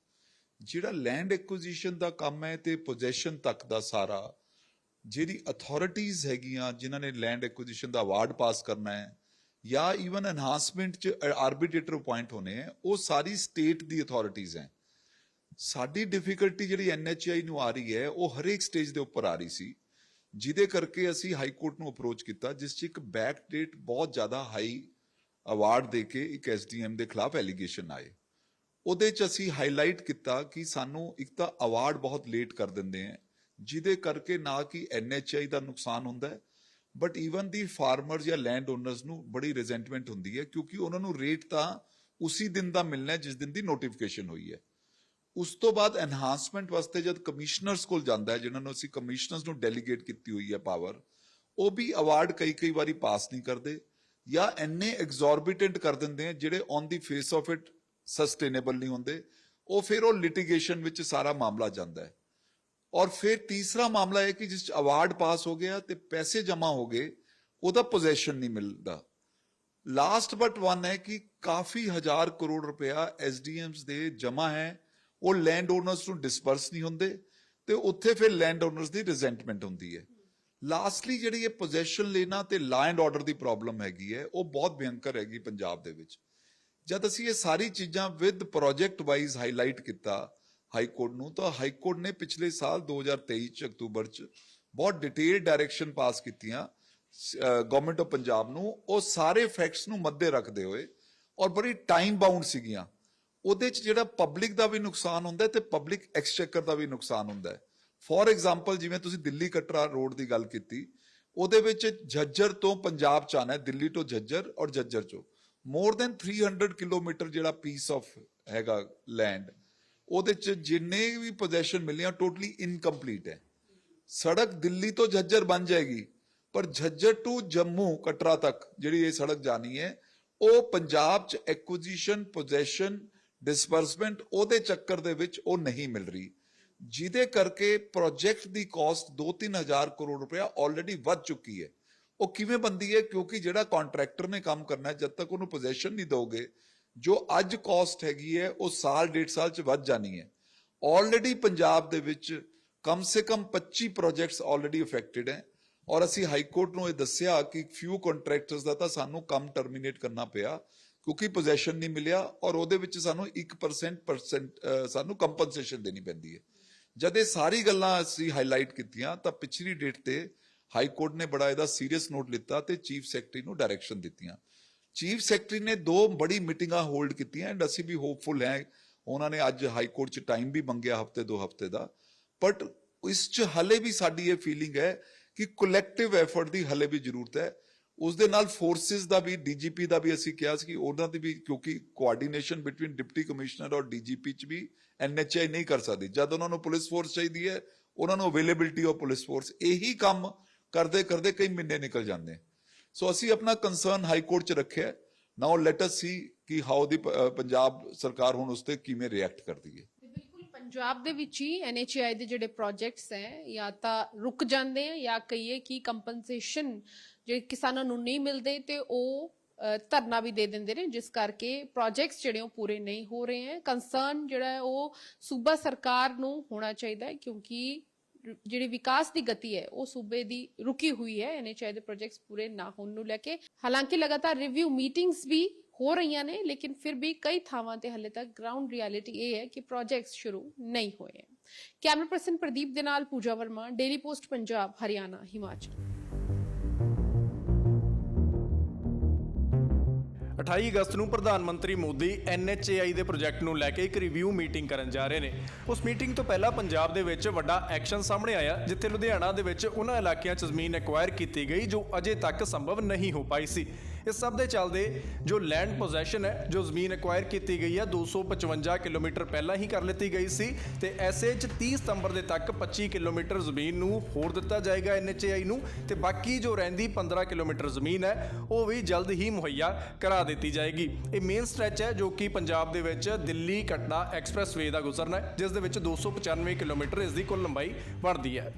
K: ਜਿਹੜਾ ਲੈਂਡ ਐਕੁਜੀਸ਼ਨ ਦਾ ਕੰਮ ਹੈ ਤੇ ਪੋਜੀਸ਼ਨ ਤੱਕ ਦਾ ਸਾਰਾ ਜਿਹੜੀ ਅਥਾਰਟੀਆਂ ਹੈਗੀਆਂ, ਜਿਨ੍ਹਾਂ ਨੇ ਲੈਂਡ ਐਕੁਜੀਸ਼ਨ ਦਾ ਅਵਾਰਡ ਪਾਸ ਕਰਨਾ ਹੈ, ਜਾਂ ਈਵਨ ਐਨਹਾਂਸਮੈਂਟ ਚ ਆਰਬਿਟ੍ਰੇਟਰ ਅਪਾਇੰਟ ਹੋਣੇ ਹੈ, ਉਹ ਸਾਰੀ ਸਟੇਟ ਦੀ ਅਥਾਰਟੀਆਂ ਹੈ। ਸਾਡੀ ਡਿਫਿਕਲਟੀ ਜਿਹੜੀ ਐਨਐਚਆਈ ਨੂੰ ਆ ਰਹੀ ਹੈ, ਉਹ ਹਰੇਕ ਸਟੇਜ ਦੇ ਉੱਪਰ ਆ ਰਹੀ ਸੀ, ਜਿਹਦੇ ਕਰਕੇ ਅਸੀਂ ਹਾਈ ਕੋਰਟ ਨੂੰ ਅਪਰੋਚ ਕੀਤਾ, ਜਿਸ 'ਚ ਇੱਕ ਬੈਕ ਡੇਟ ਬਹੁਤ ਜ਼ਿਆਦਾ ਹਾਈ ਅਵਾਰਡ ਦੇ ਕੇ ਇੱਕ ਐਸਡੀਐਮ ਦੇ ਖਿਲਾਫ ਐਲੀਗੇਸ਼ਨ ਆਏ। ਉਹਦੇ 'ਚ ਅਸੀਂ ਹਾਈਲਾਈਟ ਕੀਤਾ ਕਿ ਸਾਨੂੰ ਇੱਕ ਤਾਂ ਅਵਾਰਡ ਬਹੁਤ ਲੇਟ ਕਰ ਦਿੰਦੇ ਆ, ਜਿਹਦੇ ਕਰਕੇ ਨਾ ਕਿ ਐਨਐਚਆਈ ਦਾ ਨੁਕਸਾਨ ਹੁੰਦਾ ਹੈ ਬਟ ਈਵਨ ਦੀ ਫਾਰਮਰਸ ਜਾਂ ਲੈਂਡ ਓਨਰਸ ਨੂੰ ਬੜੀ ਰਿਜ਼ੈਂਟਮੈਂਟ ਹੁੰਦੀ ਹੈ, ਕਿਉਂਕਿ ਉਹਨਾਂ ਨੂੰ ਰੇਟ ਤਾਂ ਉਸੇ ਦਿਨ ਦਾ ਮਿਲਣਾ ਹੈ ਜਿਸ ਦਿਨ ਦੀ ਨੋਟੀਫਿਕੇਸ਼ਨ ਹੋਈ ਹੈ। ਉਸ ਤੋਂ ਬਾਅਦ ਐਨਹਾਂਸਮੈਂਟ ਵਾਸਤੇ ਜਦ ਕਮਿਸ਼ਨਰਸ ਕੋਲ ਜਾਂਦਾ ਹੈ, ਜਿਨ੍ਹਾਂ ਨੂੰ ਅਸੀਂ ਕਮਿਸ਼ਨਰਸ ਨੂੰ ਡੈਲੀਗੇਟ ਕੀਤੀ ਹੋਈ ਹੈ ਪਾਵਰ ਉਹ ਵੀ ਅਵਾਰਡ ਕਈ ਕਈ ਵਾਰੀ ਪਾਸ ਨਹੀਂ ਕਰਦੇ ਜਾਂ ਇੰਨੇ ਐਗਜ਼ੋਰਬਿਟੈਂਟ ਕਰ ਦਿੰਦੇ ਆ ਜਿਹੜੇ on the face of it sustainable ਨਹੀਂ ਹੁੰਦੇ। ਉਹ ਫਿਰ ਉਹ ਲਿਟੀਗੇਸ਼ਨ ਵਿੱਚ ਸਾਰਾ ਮਾਮਲਾ ਜਾਂਦਾ ਹੈ। ਔਰ ਫਿਰ ਤੀਸਰਾ ਮਾਮਲਾ ਹੈ ਕਿ ਜਿਸ 'ਚ ਅਵਾਰਡ ਪਾਸ ਹੋ ਗਿਆ ਤੇ ਪੈਸੇ ਜਮ੍ਹਾਂ ਹੋ ਗਏ, ਉਹਦਾ ਪੋਜੀਸ਼ਨ ਨਹੀਂ ਮਿਲਦਾ। ਲਾਸਟ ਬਟ ਵਨ ਹੈ ਕਿ ਕਾਫੀ ਹਜ਼ਾਰ ਕਰੋੜ ਰੁਪਇਆ ਐਸਡੀਐਮਸ ਦੇ ਜਮ੍ਹਾਂ ਹੈ। ਉਹ ਲੈਂਡ ਓਨਰਸ ਨੂੰ ਡਿਸਪਰਸ ਨਹੀਂ ਹੁੰਦੇ ਤੇ ਉੱਥੇ ਫਿਰ ਲੈਂਡ ਓਨਰਸ ਦੀ ਰਿਜ਼ੈਂਟਮੈਂਟ ਹੁੰਦੀ ਹੈ। ਲਾਸਟਲੀ ਜਿਹੜੀ ਇਹ ਪੋਜੀਸ਼ਨ ਲੈਣਾ ਤੇ law and order the problem ਹੈਗੀ ਹੈ, ਉਹ ਬਹੁਤ ਭਿਅੰਕਰ ਹੈਗੀ ਪੰਜਾਬ ਦੇ ਵਿੱਚ। ਜਦ ਅਸੀਂ ਇਹ ਸਾਰੀ ਚੀਜ਼ਾਂ ਵਿਦ ਪ੍ਰੋਜੈਕਟ ਵਾਈਜ਼ ਹਾਈਲਾਈਟ ਕੀਤਾ ਹਾਈ ਕੋਰਟ ਨੂੰ, ਤਾਂ ਹਾਈ ਕੋਰਟ ਨੇ ਪਿਛਲੇ ਸਾਲ 2023 ਚ ਅਕਤੂਬਰ ਚ ਬਹੁਤ ਡਿਟੇਲ ਡਾਇਰੈਕਸ਼ਨ ਪਾਸ ਕੀਤੀਆਂ ਗਵਰਨਮੈਂਟ ਆਫ ਪੰਜਾਬ ਨੂੰ। ਉਹ ਸਾਰੇ ਫੈਕਟਸ ਨੂੰ ਮੱਦੇ ਰੱਖਦੇ ਹੋਏ ਔਰ ਬੜੀ ਟਾਈਮ ਬਾਉਂਡ ਸੀਗੀਆਂ। ਉਹਦੇ ਚ ਜਿਹੜਾ ਪਬਲਿਕ ਦਾ ਵੀ ਨੁਕਸਾਨ ਹੁੰਦਾ ਹੈ ਤੇ ਪਬਲਿਕ ਐਕਸਚੇਕਰ ਦਾ ਵੀ ਨੁਕਸਾਨ ਹੁੰਦਾ ਹੈ। ਫੋਰ ਐਗਜ਼ਾਮਪਲ ਜਿਵੇਂ ਤੁਸੀਂ ਦਿੱਲੀ ਕਟਰਾ ਰੋਡ ਦੀ ਗੱਲ ਕੀਤੀ, ਉਹਦੇ ਵਿੱਚ ਝੱਜਰ ਤੋਂ ਪੰਜਾਬ ਚ ਆਣਾ ਹੈ, ਦਿੱਲੀ ਤੋਂ ਜੱਜਰ ਔਰ ਜੱਜਰ ਚੋਂ। ਮੋਰ ਦੈਨ 300 ਕਿਲੋਮੀਟਰ ਜਿਹੜਾ ਪੀਸ ਆਫ ਹੈਗਾ ਲੈਂਡ ਉਹਦੇ ਚ ਜਿੰਨੇ ਵੀ ਪੋਜੀਸ਼ਨ ਮਿਲੀਆਂ ਟੋਟਲੀ ਇਨਕੰਪਲੀਟ ਹੈ। ਸੜਕ ਦਿੱਲੀ ਤੋਂ ਝੱਜਰ ਬਣ ਜਾਏਗੀ, ਪਰ ਝੱਜਰ ਟੂ ਜੰਮੂ ਕਟਰਾ ਤੱਕ ਜਿਹੜੀ ਇਹ ਸੜਕ ਜਾਣੀ ਹੈ, ਉਹ ਪੰਜਾਬ ਚ ਐਕੁਜੀਸ਼ਨ ਪੋਜੀਸ਼ਨ ਡਿਸਬਰਸਮੈਂਟ ਉਹਦੇ ਚੱਕਰ ਦੇ ਵਿੱਚ ਉਹ ਨਹੀਂ ਮਿਲ ਰਹੀ। ਜਿਹਦੇ ਕਰਕੇ ਪ੍ਰੋਜੈਕਟ ਦੀ ਕਾਸਟ 2-3000 ਕਰੋੜ ਰੁਪਇਆ ਆਲਰੇਡੀ ਵੱਧ ਚੁੱਕੀ ਹੈ। ਉਹ ਕਿਵੇਂ ਬੰਦੀ ਹੈ? ਕਿਉਂਕਿ ਜਿਹੜਾ ਕੰਟਰੈਕਟਰ ਨੇ ਕੰਮ ਕਰਨਾ ਜਦ ਤੱਕ ਉਹਨੂੰ ਪੋਜੀਸ਼ਨ ਨਹੀਂ ਦੋਗੇ ਜੋ ਅੱਜ ਕਾਸਟ ਹੈਗੀ ਹੈ, ਉਹ ਸਾਲ, ਡੇਢ ਸਾਲ ਚ ਵੱਧ ਜਾਣੀ ਹੈ। ਆਲਰੇਡੀ ਪੰਜਾਬ ਦੇ ਵਿੱਚ ਕਮ ਸੇ ਕਮ 25 ਪ੍ਰੋਜੈਕਟਸ ਆਲਰੇਡੀ ਅਫੈਕਟਡ ਹੈ। ਔਰ ਅਸੀਂ ਹਾਈ ਕੋਰਟ ਨੂੰ ਇਹ ਦੱਸਿਆ ਕਿ ਫਿਊ ਕੰਟਰੈਕਟਰਸ ਦਾ ਤਾਂ ਸਾਨੂੰ ਕੰਮ ਟਰਮੀਨੇਟ ਕਰਨਾ ਪਿਆ, ਕਿਉਂਕਿ ਪੋਜੀਸ਼ਨ ਨਹੀਂ ਮਿਲਿਆ ਔਰ ਉਹਦੇ ਵਿੱਚ ਸਾਨੂੰ 1% ਪਰਸੈਂਟ ਸਾਨੂੰ ਕੰਪਨਸੇਸ਼ਨ ਦੇਣੀ ਪੈਂਦੀ ਹੈ। ਜਦ ਇਹ ਸਾਰੀ ਗੱਲਾਂ ਅਸੀਂ ਹਾਈਲਾਈਟ ਕੀਤੀਆਂ, ਤਾਂ ਪਿਛਲੀ ਡੇਟ ਤੇ ਹਾਈ ਕੋਰਟ ਨੇ ਬੜਾ ਇਹਦਾ ਸੀਰੀਅਸ ਨੋਟ ਲਿੱਤਾ ਤੇ ਚੀਫ ਸੈਕਟਰੀ ਨੂੰ ਡਾਇਰੈਕਸ਼ਨ ਦਿੱਤੀਆਂ। ਚੀਫ ਸੈਕਟਰੀ ਨੇ ਦੋ ਬੜੀ ਮੀਟਿੰਗਾਂ ਹੋਲਡ ਕੀਤੀਆਂ ਐਂਡ ਅਸੀਂ ਵੀ ਹੋਪਫੁਲ ਹੈ, ਉਹਨਾਂ ਨੇ ਅੱਜ ਹਾਈ ਕੋਰਟ 'ਚ ਟਾਈਮ ਵੀ ਮੰਗਿਆ ਹਫ਼ਤੇ ਦੋ ਹਫ਼ਤੇ ਦਾ। ਬਟ ਇਸ 'ਚ ਹਲੇ ਵੀ ਸਾਡੀ ਇਹ ਫੀਲਿੰਗ ਹੈ ਕਿ ਕਲੈਕਟਿਵ ਐਫਰਟ ਦੀ ਹਲੇ ਵੀ ਜ਼ਰੂਰਤ ਹੈ। ਉਸ ਦੇ ਨਾਲ ਫੋਰਸਿਸ ਦਾ ਵੀ ਡੀਜੀਪੀ ਦਾ ਵੀ ਅਸੀਂ ਕਿਹਾ ਸੀ ਕਿ ਉਹਨਾਂ ਦੀ ਵੀ ਕਿਉਂਕਿ ਕੋਆਰਡੀਨੇਸ਼ਨ ਬਿਟਵੀਨ ਡਿਪਟੀ ਕਮਿਸ਼ਨਰ ਔਰ ਡੀਜੀਪੀ 'ਚ ਵੀ ਐਨਐਚਆਈ ਨਹੀਂ ਕਰ ਸਕਦੀ। ਜਦ ਉਹਨਾਂ ਨੂੰ ਪੁਲਿਸ ਫੋਰਸ ਚਾਹੀਦੀ ਹੈ, ਉਹਨਾਂ ਨੂੰ ਅਵੇਲੇਬਿਲਟੀ ਆਫ ਪੁਲਿਸ ਫੋਰਸ ਇਹੀ ਕੰਮ ਕਰਦੇ ਕਰਦੇ ਕਈ ਮਹੀਨੇ ਨਿਕਲ ਜਾਂਦੇ ਸੋ ਅਸੀਂ ਆਪਣਾ ਕੰਸਰਨ ਹਾਈ ਕੋਰਟ 'ਚ ਰੱਖਿਆ ਨਾਓ ਲੈਟ ਅਸ ਸੀ ਕਿ ਹਾਊ ਦੀ ਪੰਜਾਬ ਸਰਕਾਰ ਹੁਣ ਉਸ ਤੇ ਕਿਵੇਂ ਰਿਐਕਟ ਕਰਦੀ ਹੈ।
J: ਬਿਲਕੁਲ ਪੰਜਾਬ ਦੇ ਵਿੱਚ ਹੀ ਐਨਐਚਆਈ ਦੇ ਜਿਹੜੇ ਪ੍ਰੋਜੈਕਟਸ ਹੈ, ਜਾਂ ਤਾਂ ਰੁਕ ਜਾਂਦੇ ਆ, ਜਾਂ ਕਹੀਏ ਕਿ ਕੰਪਨਸੇਸ਼ਨ ਜੇ ਕਿਸਾਨਾਂ ਨੂੰ ਨਹੀਂ ਮਿਲਦੇ, ਤੇ ਉਹ ਧਰਨਾ ਵੀ ਦੇ ਦਿੰਦੇ ਨੇ, ਜਿਸ ਕਰਕੇ ਪ੍ਰੋਜੈਕਟਸ ਜਿਹੜੇ ਉਹ ਪੂਰੇ ਨਹੀਂ ਹੋ ਰਹੇ ਹੈ। ਕੰਸਰਨ ਜਿਹੜਾ ਹੈ, ਉਹ ਸੂਬਾ ਸਰਕਾਰ ਨੂੰ ਹੋਣਾ ਚਾਹੀਦਾ ਹੈ, ਕਿਉਂਕਿ ਜਿਹੜੀ ਵਿਕਾਸ ਦੀ ਗਤੀ ਹੈ, ਉਹ ਸੂਬੇ ਦੀ ਰੁਕੀ ਹੋਈ ਹੈ ਐਨਐਚਆਈ ਦੇ ਪ੍ਰੋਜੈਕਟਸ ਪੂਰੇ ਨਾ ਹੋਣ ਨੂੰ ਲੈ ਕੇ। ਹਾਲਾਂਕਿ ਲਗਾਤਾਰ ਰਿਵਿਊ ਮੀਟਿੰਗਸ ਵੀ ਹੋ ਰਹੀਆਂ ਨੇ, ਲੇਕਿਨ ਫਿਰ ਵੀ ਕਈ ਥਾਵਾਂ ਤੇ ਹਲੇ ਤੱਕ ਗਰਾਊਂਡ ਰਿਐਲਿਟੀ ਇਹ ਹੈ ਕਿ ਪ੍ਰੋਜੈਕਟਸ ਸ਼ੁਰੂ ਨਹੀਂ ਹੋਏ। ਹਨ ਕੈਮਰਾ ਪਰਸਨ ਪ੍ਰਦੀਪ ਦੇ ਨਾਲ ਪੂਜਾ ਵਰਮਾ ਡੇਲੀ ਪੋਸਟ ਪੰਜਾਬ, ਹਰਿਆਣਾ, ਹਿਮਾਚਲ।
B: 28 ਅਗਸਤ ਨੂੰ ਪ੍ਰਧਾਨ ਮੰਤਰੀ ਮੋਦੀ NHAI ਦੇ ਪ੍ਰੋਜੈਕਟ ਨੂੰ ਲੈ ਕੇ ਇੱਕ ਰਿਵਿਊ ਮੀਟਿੰਗ ਕਰਨ ਜਾ ਰਹੇ ਨੇ। ਉਸ ਮੀਟਿੰਗ ਤੋਂ ਪਹਿਲਾਂ ਪੰਜਾਬ ਦੇ ਵਿੱਚ ਵੱਡਾ ਐਕਸ਼ਨ ਸਾਹਮਣੇ ਆਇਆ, ਜਿੱਥੇ ਲੁਧਿਆਣਾ ਦੇ ਵਿੱਚ ਉਹਨਾਂ ਇਲਾਕਿਆਂ 'ਚ ਜ਼ਮੀਨ ਐਕਵਾਇਰ ਕੀਤੀ ਗਈ, ਜੋ ਅਜੇ ਤੱਕ ਸੰਭਵ ਨਹੀਂ ਹੋ ਪਾਈ ਸੀ। ਇਸ ਸਭ ਦੇ ਚੱਲਦੇ ਜੋ ਲੈਂਡ ਪੋਜੈਸ਼ਨ ਹੈ, ਜੋ ਜ਼ਮੀਨ ਐਕਵਾਇਰ ਕੀਤੀ ਗਈ ਹੈ 255 ਕਿਲੋਮੀਟਰ ਪਹਿਲਾਂ ਹੀ ਕਰ ਲਿੱਤੀ ਗਈ ਸੀ ਤੇ ਐਸੇ 'ਚ 30 ਸਤੰਬਰ ਦੇ ਤੱਕ 25 ਕਿਲੋਮੀਟਰ ਜ਼ਮੀਨ ਨੂੰ ਹੋਰ ਦਿੱਤਾ ਜਾਏਗਾ NHAI ਨੂੰ ਤੇ ਬਾਕੀ ਜੋ ਰਹਿੰਦੀ 15 ਕਿਲੋਮੀਟਰ ਜ਼ਮੀਨ ਹੈ, ਉਹ ਵੀ ਜਲਦ ਹੀ ਮੁਹੱਈਆ ਕਰਾ ਦਿੱਤੀ ਜਾਏਗੀ। ਇਹ ਮੇਨ ਸਟ੍ਰੈਚ ਹੈ ਜੋ ਕਿ ਪੰਜਾਬ ਦੇ ਵਿੱਚ ਦਿੱਲੀ ਕਟਨਾ ਐਕਸਪ੍ਰੈਸਵੇ ਦਾ ਗੁਜ਼ਰਨਾ ਹੈ, ਜਿਸ ਦੇ ਵਿੱਚ 295 ਕਿਲੋਮੀਟਰ ਇਸ ਦੀ ਕੁੱਲ ਲੰਬਾਈ ਬਣਦੀ ਹੈ।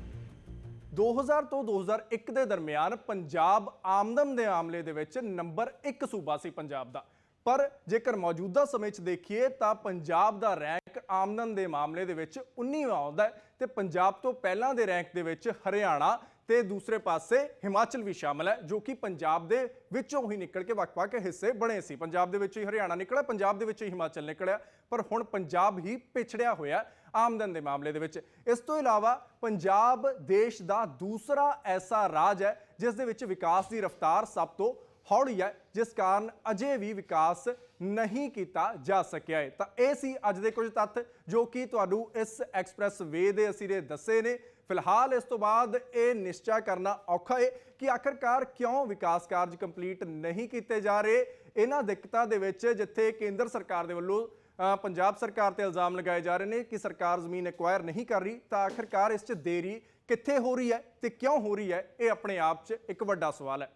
B: 2000 ਤੋਂ 2001 ਦੇ ਦਰਮਿਆਨ ਪੰਜਾਬ ਆਮਦਨ ਦੇ ਮਾਮਲੇ ਦੇ ਵਿੱਚ ਨੰਬਰ 1 ਸੂਬਾ ਸੀ ਪੰਜਾਬ ਦਾ। ਪਰ ਜੇਕਰ ਮੌਜੂਦਾ ਸਮੇਂ 'ਚ ਦੇਖੀਏ ਤਾਂ ਪੰਜਾਬ ਦਾ ਰੈਂਕ ਆਮਦਨ ਦੇ ਮਾਮਲੇ ਦੇ ਵਿੱਚ 19ਵਾਂ ਆਉਂਦਾ ਹੈ ਤੇ ਪੰਜਾਬ ਤੋਂ ਪਹਿਲਾਂ ਦੇ ਰੈਂਕ ਦੇ ਵਿੱਚ ਹਰਿਆਣਾ ਤੇ ਦੂਸਰੇ ਪਾਸੇ ਹਿਮਾਚਲ ਵੀ ਸ਼ਾਮਲ ਹੈ, ਜੋ ਕਿ ਪੰਜਾਬ ਦੇ ਵਿੱਚੋਂ ਹੀ ਨਿਕਲ ਕੇ ਵੱਖ-ਵੱਖ ਹਿੱਸੇ ਬਣੇ ਸੀ। ਪੰਜਾਬ ਦੇ ਵਿੱਚ ਹੀ ਹਰਿਆਣਾ ਨਿਕਲਿਆ, ਪੰਜਾਬ ਦੇ ਵਿੱਚ ਹੀ ਹਿਮਾਚਲ ਨਿਕਲਿਆ, ਪਰ ਹੁਣ ਪੰਜਾਬ ਹੀ ਪਿਛੜਿਆ ਹੋਇਆ ਆਮਦਨ ਦੇ ਮਾਮਲੇ ਦੇ ਵਿੱਚ। ਇਸ ਤੋਂ ਇਲਾਵਾ ਪੰਜਾਬ ਦੇਸ਼ ਦਾ ਦੂਸਰਾ ਐਸਾ ਰਾਜ ਹੈ, ਜਿਸ ਦੇ ਵਿੱਚ ਵਿਕਾਸ ਦੀ ਰਫ਼ਤਾਰ ਸਭ ਤੋਂ ਹੌਲੀ ਹੈ, ਜਿਸ ਕਾਰਨ ਅਜੇ ਵੀ ਵਿਕਾਸ ਨਹੀਂ ਕੀਤਾ ਜਾ ਸਕਿਆ ਹੈ। ਤਾਂ ਇਹ ਸੀ ਅੱਜ ਦੇ ਕੁਝ ਤੱਥ ਜੋ ਕਿ ਤੁਹਾਨੂੰ ਇਸ ਐਕਸਪ੍ਰੈਸ ਵੇ ਦੇ ਅਸੀਂ ਨੇ ਦੱਸੇ ਨੇ। ਫਿਲਹਾਲ ਇਸ ਤੋਂ ਬਾਅਦ ਇਹ ਨਿਸ਼ਚੈ ਕਰਨਾ ਔਖਾ ਹੈ ਕਿ ਆਖਰਕਾਰ ਕਿਉਂ ਵਿਕਾਸ ਕਾਰਜ ਕੰਪਲੀਟ ਨਹੀਂ ਕੀਤੇ ਜਾ ਰਹੇ। ਇਹਨਾਂ ਦਿੱਕਤਾਂ ਦੇ ਵਿੱਚ ਜਿੱਥੇ ਕੇਂਦਰ ਸਰਕਾਰ ਦੇ ਵੱਲੋਂ ਪੰਜਾਬ ਸਰਕਾਰ ਤੇ ਇਲਜ਼ਾਮ ਲਗਾਏ ਜਾ ਰਹੇ ਨੇ ਕਿ ਸਰਕਾਰ ਜ਼ਮੀਨ ਐਕਵਾਇਰ ਨਹੀਂ ਕਰ ਰਹੀ, ਤਾਂ ਆਖਰਕਾਰ ਇਸ 'ਚ ਦੇਰੀ ਕਿੱਥੇ ਹੋ ਰਹੀ ਹੈ ਤੇ ਕਿਉਂ ਹੋ ਰਹੀ ਹੈ, ਇਹ ਆਪਣੇ ਆਪ 'ਚ ਇੱਕ ਵੱਡਾ ਸਵਾਲ ਹੈ।